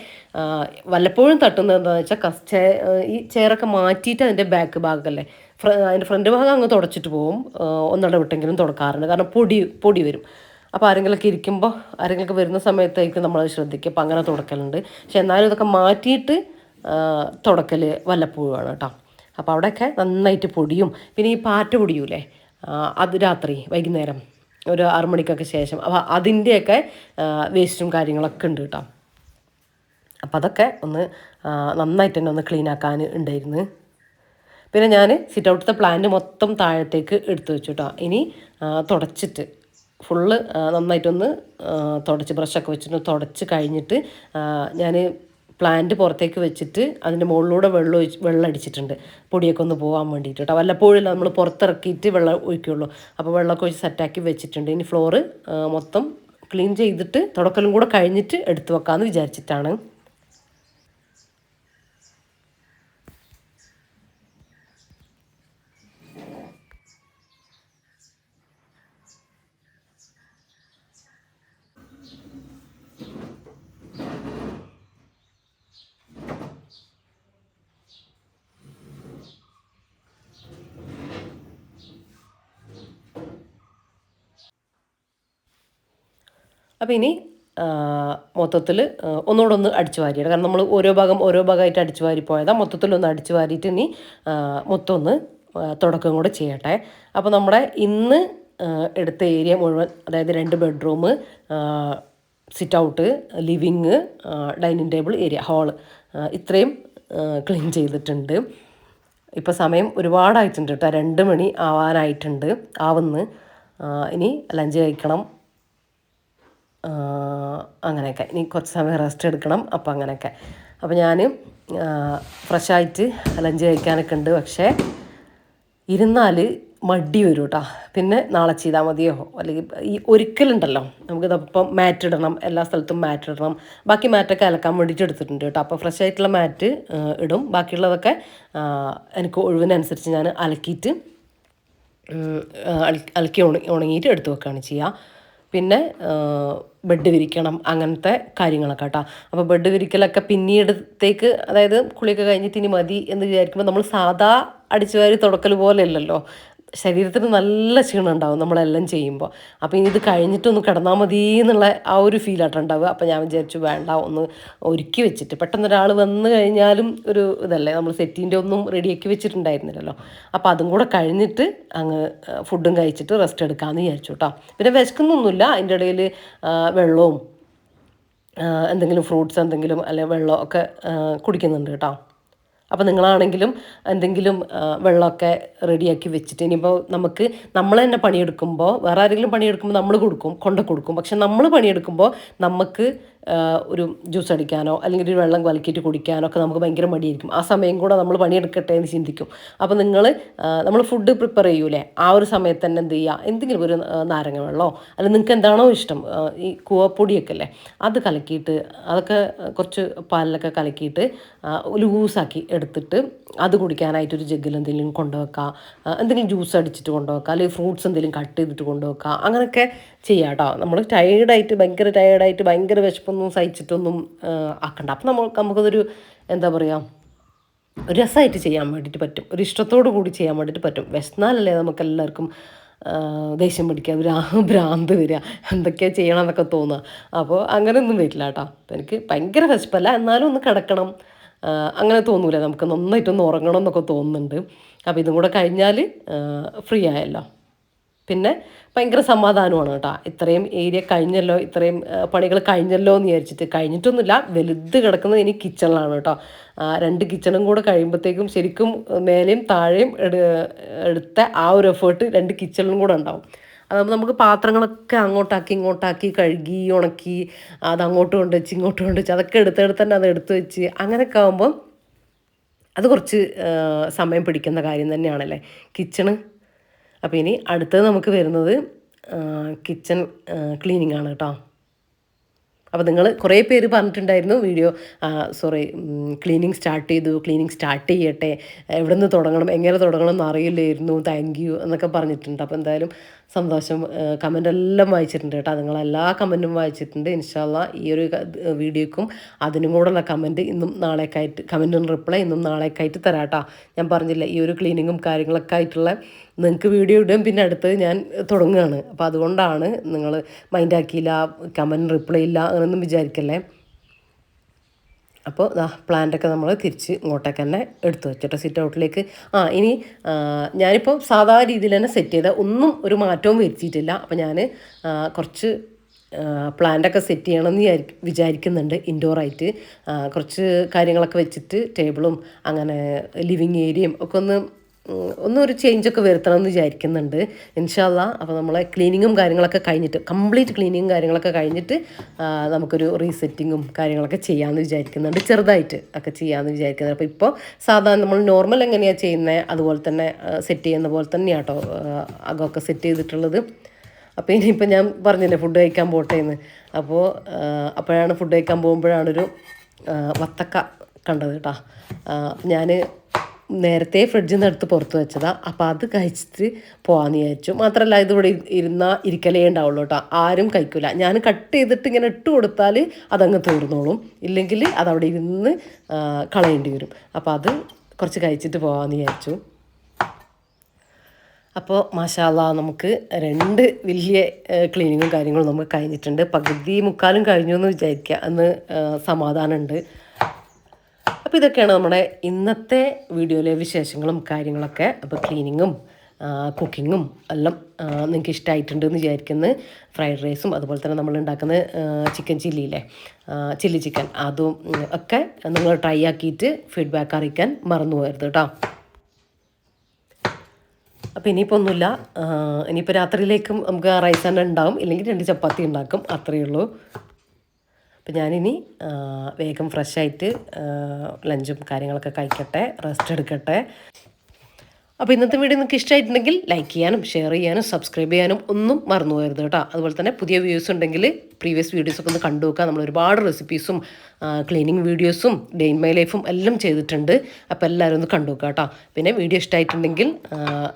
വല്ലപ്പോഴും തട്ടുന്നത് എന്താണെന്ന് വെച്ചാൽ കസ് ഈ ചെയറൊക്കെ മാറ്റിയിട്ട് അതിന്റെ ബാക്ക് ഭാഗമല്ലേ ഫ്ര അതിന്റെ ഫ്രണ്ട് ഭാഗം അങ്ങ് തുടച്ചിട്ട് പോകും ഒന്നിടവിട്ടെങ്കിലും തുടക്കാറുണ്ട്. കാരണം പൊടി പൊടി വരും. അപ്പോൾ ആരെങ്കിലുമൊക്കെ ഇരിക്കുമ്പോൾ ആരെങ്കിലുമൊക്കെ വരുന്ന സമയത്തായിരിക്കും നമ്മളത് ശ്രദ്ധിക്കുക. അപ്പോൾ അങ്ങനെ തുടക്കലുണ്ട്. പക്ഷെ എന്നാലും ഇതൊക്കെ മാറ്റിയിട്ട് തുടക്കൽ വല്ലപ്പോഴുമാണ് കേട്ടോ. അപ്പോൾ അവിടെയൊക്കെ നന്നായിട്ട് പൊടിയും. പിന്നെ ഈ പാറ്റ പൊടിയൂലേ? അത് രാത്രി വൈകുന്നേരം ഒരു ആറു മണിക്കൊക്കെ ശേഷം. അപ്പോൾ അതിന്റെയൊക്കെ വേസ്റ്റും കാര്യങ്ങളൊക്കെ ഉണ്ട് കേട്ടോ. അപ്പോൾ അതൊക്കെ ഒന്ന് നന്നായിട്ട് തന്നെ ഒന്ന് ക്ലീൻ ആക്കാൻ ഉണ്ടായിരുന്നു. പിന്നെ ഞാൻ സിറ്റ് ഔട്ടത്തെ പ്ലാന്റ് മൊത്തം താഴത്തേക്ക് എടുത്തു വെച്ചു കേട്ടോ. ഇനി തുടച്ചിട്ട് ഫുള്ള് നന്നായിട്ടൊന്ന് തുടച്ച് ബ്രഷൊക്കെ വെച്ചിട്ട് തുടച്ച് കഴിഞ്ഞിട്ട് ഞാൻ പ്ലാന്റ് പുറത്തേക്ക് വെച്ചിട്ട് അതിന്റെ മുകളിലൂടെ വെള്ളം ഒഴിച്ച് വെള്ളം അടിച്ചിട്ടുണ്ട്. പൊടിയൊക്കെ ഒന്ന് പോകാൻ വേണ്ടിയിട്ട് കേട്ടോ വല്ലപ്പോഴും നമ്മൾ പുറത്തിറക്കിയിട്ട് വെള്ളം ഒഴിക്കുള്ളൂ. അപ്പോൾ വെള്ളമൊക്കെ ഒഴിച്ച് സെറ്റാക്കി വെച്ചിട്ടുണ്ട്. ഇനി ഫ്ലോറ് മൊത്തം ക്ലീൻ ചെയ്തിട്ട് തുടക്കലും കൂടെ കഴിഞ്ഞിട്ട് എടുത്തു വെക്കാമെന്ന് വിചാരിച്ചിട്ടാണ്. അപ്പോൾ ഇനി മൊത്തത്തിൽ ഒന്നുകൂടെ ഒന്ന് അടിച്ചു വാരിയിടുക കാരണം നമ്മൾ ഓരോ ഭാഗം ഓരോ ഭാഗമായിട്ട് അടിച്ചു വാരി പോയതാണ് മൊത്തത്തിലൊന്ന് അടിച്ചു വാരിയിട്ട് ഇനി മൊത്തം ഒന്ന് തുടക്കം കൂടെ ചെയ്യട്ടെ. അപ്പോൾ നമ്മുടെ ഇന്ന് എടുത്ത ഏരിയ മുഴുവൻ അതായത് രണ്ട് bedroom sit out living dining table area hall ഇത്രയും ക്ലീൻ ചെയ്തിട്ടുണ്ട്. ഇപ്പോൾ സമയം ഒരുപാടായിട്ടുണ്ട് കേട്ടോ. രണ്ട് മണി ആവാനായിട്ടുണ്ട്. ആവുന്ന് ഇനി ലഞ്ച് കഴിക്കണം. അങ്ങനെയൊക്കെ. ഇനി കുറച്ച് സമയം റെസ്റ്റ് എടുക്കണം. അപ്പോൾ അങ്ങനെയൊക്കെ. അപ്പോൾ ഞാൻ ഫ്രഷായിട്ട് ലഞ്ച് കഴിക്കാനൊക്കെ ഉണ്ട്. പക്ഷേ ഇരുന്നാൽ മടി വരും കേട്ടോ പിന്നെ നാളെ ചെയ്താൽ മതിയോ? അല്ലെങ്കിൽ ഈ ഒരിക്കലുണ്ടല്ലോ. നമുക്കിതപ്പം മാറ്റ് ഇടണം. എല്ലാ സ്ഥലത്തും മാറ്റ് ഇടണം. ബാക്കി മാറ്റൊക്കെ അലക്കാൻ വേണ്ടിയിട്ട് എടുത്തിട്ടുണ്ട് കേട്ടോ അപ്പോൾ ഫ്രഷ് ആയിട്ടുള്ള മാറ്റ് ഇടും. ബാക്കിയുള്ളതൊക്കെ എനിക്ക് ഒഴിവിനനുസരിച്ച് ഞാൻ അലക്കിയിട്ട് അലക്കി ഉണങ്ങി ഉണങ്ങിയിട്ട് എടുത്തു വെക്കുകയാണ് ചെയ്യുക പിന്നെ ബെഡ് വിരിക്കണം അങ്ങനത്തെ കാര്യങ്ങളൊക്കെ കേട്ടോ അപ്പോൾ ബെഡ് വിരിക്കലൊക്കെ പിന്നീടത്തേക്ക് അതായത് കുളിയൊക്കെ കഴിഞ്ഞിട്ട് ഇനി മതി എന്ന് വിചാരിക്കുമ്പോൾ നമ്മൾ സാധാ അടിച്ചുവാരി തുടക്കൽ പോലെ അല്ലല്ലോ ശരീരത്തിന് നല്ല ക്ഷീണം ഉണ്ടാവും നമ്മളെല്ലാം ചെയ്യുമ്പോൾ അപ്പോൾ ഇനി ഇത് കഴിഞ്ഞിട്ടൊന്ന് കിടന്നാൽ മതി എന്നുള്ള ആ ഒരു ഫീലാട്ടോ ഉണ്ടാവുക. അപ്പോൾ ഞാൻ വിചാരിച്ചു വേണ്ട ഒന്ന് ഒരുക്കി വെച്ചിട്ട്. പെട്ടെന്ന് ഒരാൾ വന്നു കഴിഞ്ഞാലും ഒരു ഇതല്ലേ നമ്മൾ സെറ്റിന്റെ ഒന്നും റെഡിയാക്കി വെച്ചിട്ടുണ്ടായിരുന്നില്ലല്ലോ. അപ്പോൾ അതും കൂടെ കഴിഞ്ഞിട്ട് അങ്ങ് ഫുഡും കഴിച്ചിട്ട് റെസ്റ്റ് എടുക്കാമെന്ന് വിചാരിച്ചു കേട്ടോ പിന്നെ വിശക്കുന്നൊന്നുമില്ല. അതിന്റെ ഇടയിൽ വെള്ളവും എന്തെങ്കിലും ഫ്രൂട്ട്സ് എന്തെങ്കിലും അല്ലെങ്കിൽ വെള്ളം ഒക്കെ കുടിക്കുന്നുണ്ട് കേട്ടോ അപ്പോൾ നിങ്ങളാണെങ്കിലും എന്തെങ്കിലും വെള്ളമൊക്കെ റെഡിയാക്കി വെച്ചിട്ട് ഇനിയിപ്പോൾ നമുക്ക് നമ്മൾ തന്നെ പണിയെടുക്കുമ്പോൾ വേറെ ആരെങ്കിലും പണിയെടുക്കുമ്പോൾ നമ്മൾ കൊടുക്കും കൊണ്ട് കൊടുക്കും. പക്ഷെ നമ്മൾ പണിയെടുക്കുമ്പോൾ നമുക്ക് ഒരു ജ്യൂസ് അടിക്കാനോ അല്ലെങ്കിൽ ഒരു വെള്ളം കലക്കിയിട്ട് കുടിക്കാനോ ഒക്കെ നമുക്ക് ഭയങ്കര മടിയായിരിക്കും. ആ സമയം കൂടെ നമ്മൾ പണിയെടുക്കട്ടെ എന്ന് ചിന്തിക്കും. അപ്പോൾ നിങ്ങൾ നമ്മൾ ഫുഡ് പ്രിപ്പയർ ചെയ്യൂലേ? ആ ഒരു സമയത്ത് തന്നെ എന്ത് ചെയ്യുക? എന്തെങ്കിലും ഒരു നാരങ്ങ വെള്ളമോ? അല്ലെങ്കിൽ നിങ്ങൾക്ക് എന്താണോ ഇഷ്ടം? ഈ കൂവപ്പൊടിയൊക്കെ അല്ലേ? അത് കലക്കിയിട്ട് അതൊക്കെ കുറച്ച് പാലിലൊക്കെ കലക്കിയിട്ട് ലൂസാക്കി എടുത്തിട്ട് അത് കുടിക്കാനായിട്ടൊരു ജഗ്ഗിൽ എന്തെങ്കിലും കൊണ്ടുവെക്കുക. എന്തെങ്കിലും ജ്യൂസ് അടിച്ചിട്ട് കൊണ്ടുവെക്കുക. അല്ലെങ്കിൽ ഫ്രൂട്ട്സ് എന്തെങ്കിലും കട്ട് ചെയ്തിട്ട് കൊണ്ടുവെക്കുക. അങ്ങനെയൊക്കെ ചെയ്യാം കേട്ടോ നമ്മൾ ടയേർഡായിട്ട് ഭയങ്കര ടയേർഡായിട്ട് ഭയങ്കര വിശപ്പൊന്നും സഹിച്ചിട്ടൊന്നും ആക്കണ്ട. അപ്പം നമ്മൾ നമുക്കതൊരു എന്താ പറയുക രസമായിട്ട് ചെയ്യാൻ വേണ്ടിയിട്ട് പറ്റും. ഒരു ഇഷ്ടത്തോടു കൂടി ചെയ്യാൻ വേണ്ടിയിട്ട് പറ്റും. വിശന്നാലല്ലേ നമുക്ക് എല്ലാവർക്കും ദേഷ്യം പിടിക്കുക ഒരു ഭ്രാന്ത് വരിക എന്തൊക്കെയാണ് ചെയ്യണം എന്നൊക്കെ തോന്നുക. അപ്പോൾ അങ്ങനെയൊന്നും വരില്ല കേട്ടോ. എനിക്ക് ഭയങ്കര വിശപ്പല്ല. എന്നാലും ഒന്ന് കിടക്കണം. അങ്ങനെ തോന്നൂല. നമുക്ക് നന്നായിട്ടൊന്ന് ഉറങ്ങണം എന്നൊക്കെ തോന്നുന്നുണ്ട്. അപ്പോൾ ഇതും കൂടെ കഴിഞ്ഞാൽ ഫ്രീ ആയല്ലോ. പിന്നെ ഭയങ്കര സമാധാനമാണ് കേട്ടോ. ഇത്രയും ഏരിയ കഴിഞ്ഞല്ലോ ഇത്രയും പണികൾ കഴിഞ്ഞല്ലോ എന്ന് വിചാരിച്ചിട്ട് കഴിഞ്ഞിട്ടൊന്നുമില്ല. വലുത് കിടക്കുന്നത് ഇനി കിച്ചണിലാണ് കേട്ടോ. രണ്ട് കിച്ചണും കൂടെ കഴിയുമ്പോഴത്തേക്കും ശരിക്കും മേലെയും താഴെയും എടുത്ത ആ ഒരു എഫേർട്ട് രണ്ട് കിച്ചണിലും കൂടെ ഉണ്ടാവും. അതാകുമ്പോൾ നമുക്ക് പാത്രങ്ങളൊക്കെ അങ്ങോട്ടാക്കി ഇങ്ങോട്ടാക്കി കഴുകി ഉണക്കി അത് അങ്ങോട്ട് കൊണ്ടുവച്ച് ഇങ്ങോട്ട് കൊണ്ടുവച്ച് അതൊക്കെ എടുത്തെടുത്ത് തന്നെ അത് എടുത്തു വെച്ച് അങ്ങനെയൊക്കെ ആകുമ്പോൾ അത് കുറച്ച് സമയം പിടിക്കുന്ന കാര്യം തന്നെയാണല്ലേ. കിച്ചണ് അപ്പോൾ ഇനി അടുത്തത് നമുക്ക് വരുന്നത് കിച്ചൺ ക്ലീനിങ് ആണ് കേട്ടോ അപ്പോൾ നിങ്ങൾ കുറേ പേര് പറഞ്ഞിട്ടുണ്ടായിരുന്നു വീഡിയോ സോറി ക്ലീനിങ് സ്റ്റാർട്ട് ചെയ്തു ക്ലീനിങ് സ്റ്റാർട്ട് ചെയ്യട്ടെ എവിടെ നിന്ന് തുടങ്ങണം എങ്ങനെ തുടങ്ങണം എന്ന് അറിയില്ലായിരുന്നു താങ്ക് യു എന്നൊക്കെ പറഞ്ഞിട്ടുണ്ട്. അപ്പോൾ എന്തായാലും സന്തോഷം കമന്റ് എല്ലാം വായിച്ചിട്ടുണ്ട് കേട്ടോ നിങ്ങൾ എല്ലാ കമന്റും വായിച്ചിട്ടുണ്ട്. ഇൻഷാല്ല ഈ ഒരു വീഡിയോക്കും അതിനും കൂടെയുള്ള കമന്റ് ഇന്നും നാളേക്കായിട്ട് കമന്റും റിപ്ലൈ ഇന്നും നാളേക്കായിട്ട് തരാം കേട്ടോ ഞാൻ പറഞ്ഞില്ല ഈ ഒരു ക്ലീനിങ്ങും കാര്യങ്ങളൊക്കെ ആയിട്ടുള്ള നിങ്ങൾക്ക് വീഡിയോ ഇടും പിന്നെ അടുത്തത് ഞാൻ തുടങ്ങുകയാണ്. അപ്പോൾ അതുകൊണ്ടാണ് നിങ്ങൾ മൈൻഡാക്കിയില്ല കമന്റ് റിപ്ലൈ ഇല്ല അങ്ങനെയൊന്നും വിചാരിക്കല്ലേ. അപ്പോൾ ദാ പ്ലാന്റൊക്കെ നമ്മൾ തിരിച്ച് ഇങ്ങോട്ടേക്ക് തന്നെ എടുത്തു വെച്ചിട്ട് സിറ്റ് ഔട്ടിലേക്ക് ആ ഇനി ഞാനിപ്പോൾ സാധാ രീതിയിൽ തന്നെ സെറ്റ് ചെയ്ത ഒന്നും ഒരു മാറ്റവും വരുത്തിയിട്ടില്ല. അപ്പോൾ ഞാൻ കുറച്ച് പ്ലാന്റൊക്കെ സെറ്റ് ചെയ്യണമെന്ന് വിചാരി- വിചാരിക്കുന്നുണ്ട് ഇൻഡോറായിട്ട് കുറച്ച് കാര്യങ്ങളൊക്കെ വെച്ചിട്ട് ടേബിളും അങ്ങനെ ലിവിങ് ഏരിയയും ഒക്കെ ഒന്ന് ഒന്നൊരു ചേഞ്ചൊക്കെ വരുത്തണം എന്ന് വിചാരിക്കുന്നുണ്ട്. ഇൻഷാല്ല അപ്പോൾ നമ്മളെ ക്ലീനിങ്ങും കാര്യങ്ങളൊക്കെ കഴിഞ്ഞിട്ട് കംപ്ലീറ്റ് ക്ലീനിങ്ങും കാര്യങ്ങളൊക്കെ കഴിഞ്ഞിട്ട് നമുക്കൊരു റീസെറ്റിങ്ങും കാര്യങ്ങളൊക്കെ ചെയ്യാമെന്ന് വിചാരിക്കുന്നുണ്ട്. ചെറുതായിട്ട് ഒക്കെ ചെയ്യാമെന്ന് വിചാരിക്കുന്നുണ്ട്. അപ്പോൾ ഇപ്പോൾ സാധാരണ നമ്മൾ നോർമൽ എങ്ങനെയാണ് ചെയ്യുന്നത് അതുപോലെ തന്നെ സെറ്റ് ചെയ്യുന്ന പോലെ തന്നെയാണ് കേട്ടോ അകമൊക്കെ സെറ്റ് ചെയ്തിട്ടുള്ളത്. അപ്പോൾ ഇനിയിപ്പോൾ ഞാൻ പറഞ്ഞില്ലേ ഫുഡ് കഴിക്കാൻ പോട്ടെ എന്ന്. അപ്പോൾ അപ്പോഴാണ് ഫുഡ് കഴിക്കാൻ പോകുമ്പോഴാണൊരു വത്തക്ക കണ്ടത് കേട്ടോ. ഞാൻ നേരത്തെ ഫ്രിഡ്ജിൽ നിന്ന് എടുത്ത് പുറത്ത് വെച്ചതാ. അപ്പോൾ അത് കഴിച്ചിട്ട് പോകാമെന്ന് വിചാരിച്ചു. മാത്രമല്ല ഇതിവിടെ ഇരുന്നാൽ ഇരിക്കലേ ഉണ്ടാവുള്ളൂ കേട്ടോ ആരും കഴിക്കില്ല ഞാൻ കട്ട് ചെയ്തിട്ട് ഇങ്ങനെ ഇട്ട് കൊടുത്താൽ അതങ്ങ് തീർന്നോളും. ഇല്ലെങ്കിൽ അതവിടെ ഇരുന്ന് കളയേണ്ടി വരും. അപ്പോൾ അത് കുറച്ച് കഴിച്ചിട്ട് പോകാമെന്ന് വിചാരിച്ചു. അപ്പോൾ മാഷാല്ല നമുക്ക് രണ്ട് വലിയ ക്ലീനിങ്ങും കാര്യങ്ങളും നമുക്ക് കഴിഞ്ഞിട്ടുണ്ട്. പകുതി മുക്കാലും കഴിഞ്ഞു എന്ന് വിചാരിക്കുക എന്ന് സമാധാനമുണ്ട് അപ്പോൾ ഇതൊക്കെയാണ് നമ്മുടെ ഇന്നത്തെ വീഡിയോയിലെ വിശേഷങ്ങളും കാര്യങ്ങളൊക്കെ. അപ്പോൾ ക്ലീനിങ്ങും കുക്കിങ്ങും എല്ലാം നിങ്ങൾക്ക് ഇഷ്ടമായിട്ടുണ്ട് എന്ന് വിചാരിക്കുന്നു. ഫ്രൈഡ് റൈസും അതുപോലെ തന്നെ നമ്മൾ ഉണ്ടാക്കുന്ന ചിക്കൻ ചില്ലിയില്ലേ ചില്ലി ചിക്കൻ അതും ഒക്കെ നിങ്ങൾ ട്രൈ ആക്കിയിട്ട് ഫീഡ്ബാക്ക് അറിയിക്കാൻ മറന്നു പോകരുത് കേട്ടോ. അപ്പോൾ ഇനിയിപ്പോൾ ഒന്നുമില്ല. ഇനിയിപ്പോൾ രാത്രിയിലേക്കും നമുക്ക് റൈസ് തന്നെ ഉണ്ടാവും. ഇല്ലെങ്കിൽ രണ്ട് ചപ്പാത്തി ഉണ്ടാക്കും. അത്രയേ ഉള്ളൂ. അപ്പം ഞാനിനി വേഗം ഫ്രഷായിട്ട് ലഞ്ചും കാര്യങ്ങളൊക്കെ കഴിക്കട്ടെ റെസ്റ്റ് എടുക്കട്ടെ. അപ്പോൾ ഇന്നത്തെ വീഡിയോ നിങ്ങൾക്ക് ഇഷ്ടമായിട്ടുണ്ടെങ്കിൽ ലൈക്ക് ചെയ്യാനും ഷെയർ ചെയ്യാനും സബ്സ്ക്രൈബ് ചെയ്യാനും ഒന്നും മറന്നു പോകരുത് കേട്ടോ. അതുപോലെ തന്നെ പുതിയ വ്യൂസ് ഉണ്ടെങ്കിൽ പ്രീവിയസ് വീഡിയോസൊക്കെ ഒന്ന് കണ്ടു നോക്കുക. നമ്മൾ ഒരുപാട് റെസിപ്പീസും ക്ലീനിങ് വീഡിയോസും ഡേ ഇൻ മൈ ലൈഫും എല്ലാം ചെയ്തിട്ടുണ്ട്. അപ്പോൾ എല്ലാവരും ഒന്ന് കണ്ടു നോക്കുക കേട്ടോ. പിന്നെ വീഡിയോ ഇഷ്ടമായിട്ടുണ്ടെങ്കിൽ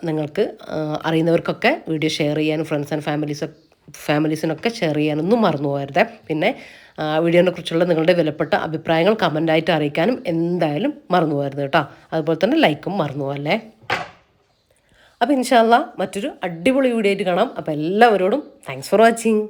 നിങ്ങൾക്ക് അറിയുന്നവർക്കൊക്കെ വീഡിയോ ഷെയർ ചെയ്യാനും ഫ്രണ്ട്സ് ആൻഡ് ഫാമിലീസ് ഫാമിലീസിനൊക്കെ ഷെയർ ചെയ്യാനൊന്നും മറന്നു പോകരുത് പിന്നെ വീഡിയോനെ കുറിച്ചുള്ള നിങ്ങളുടെ വിലപ്പെട്ട അഭിപ്രായങ്ങൾ കമന്റായിട്ട് അറിയിക്കാനും എന്തായാലും മറന്നു പോകരുത് കേട്ടോ. അതുപോലെ തന്നെ ലൈക്കും മറന്നു പോകല്ലേ അപ്പോൾ ഇൻഷാല്ല മറ്റൊരു അടിപൊളി വീഡിയോ ആയിട്ട് കാണാം. അപ്പോൾ എല്ലാവരോടും താങ്ക്സ് ഫോർ വാച്ചിങ്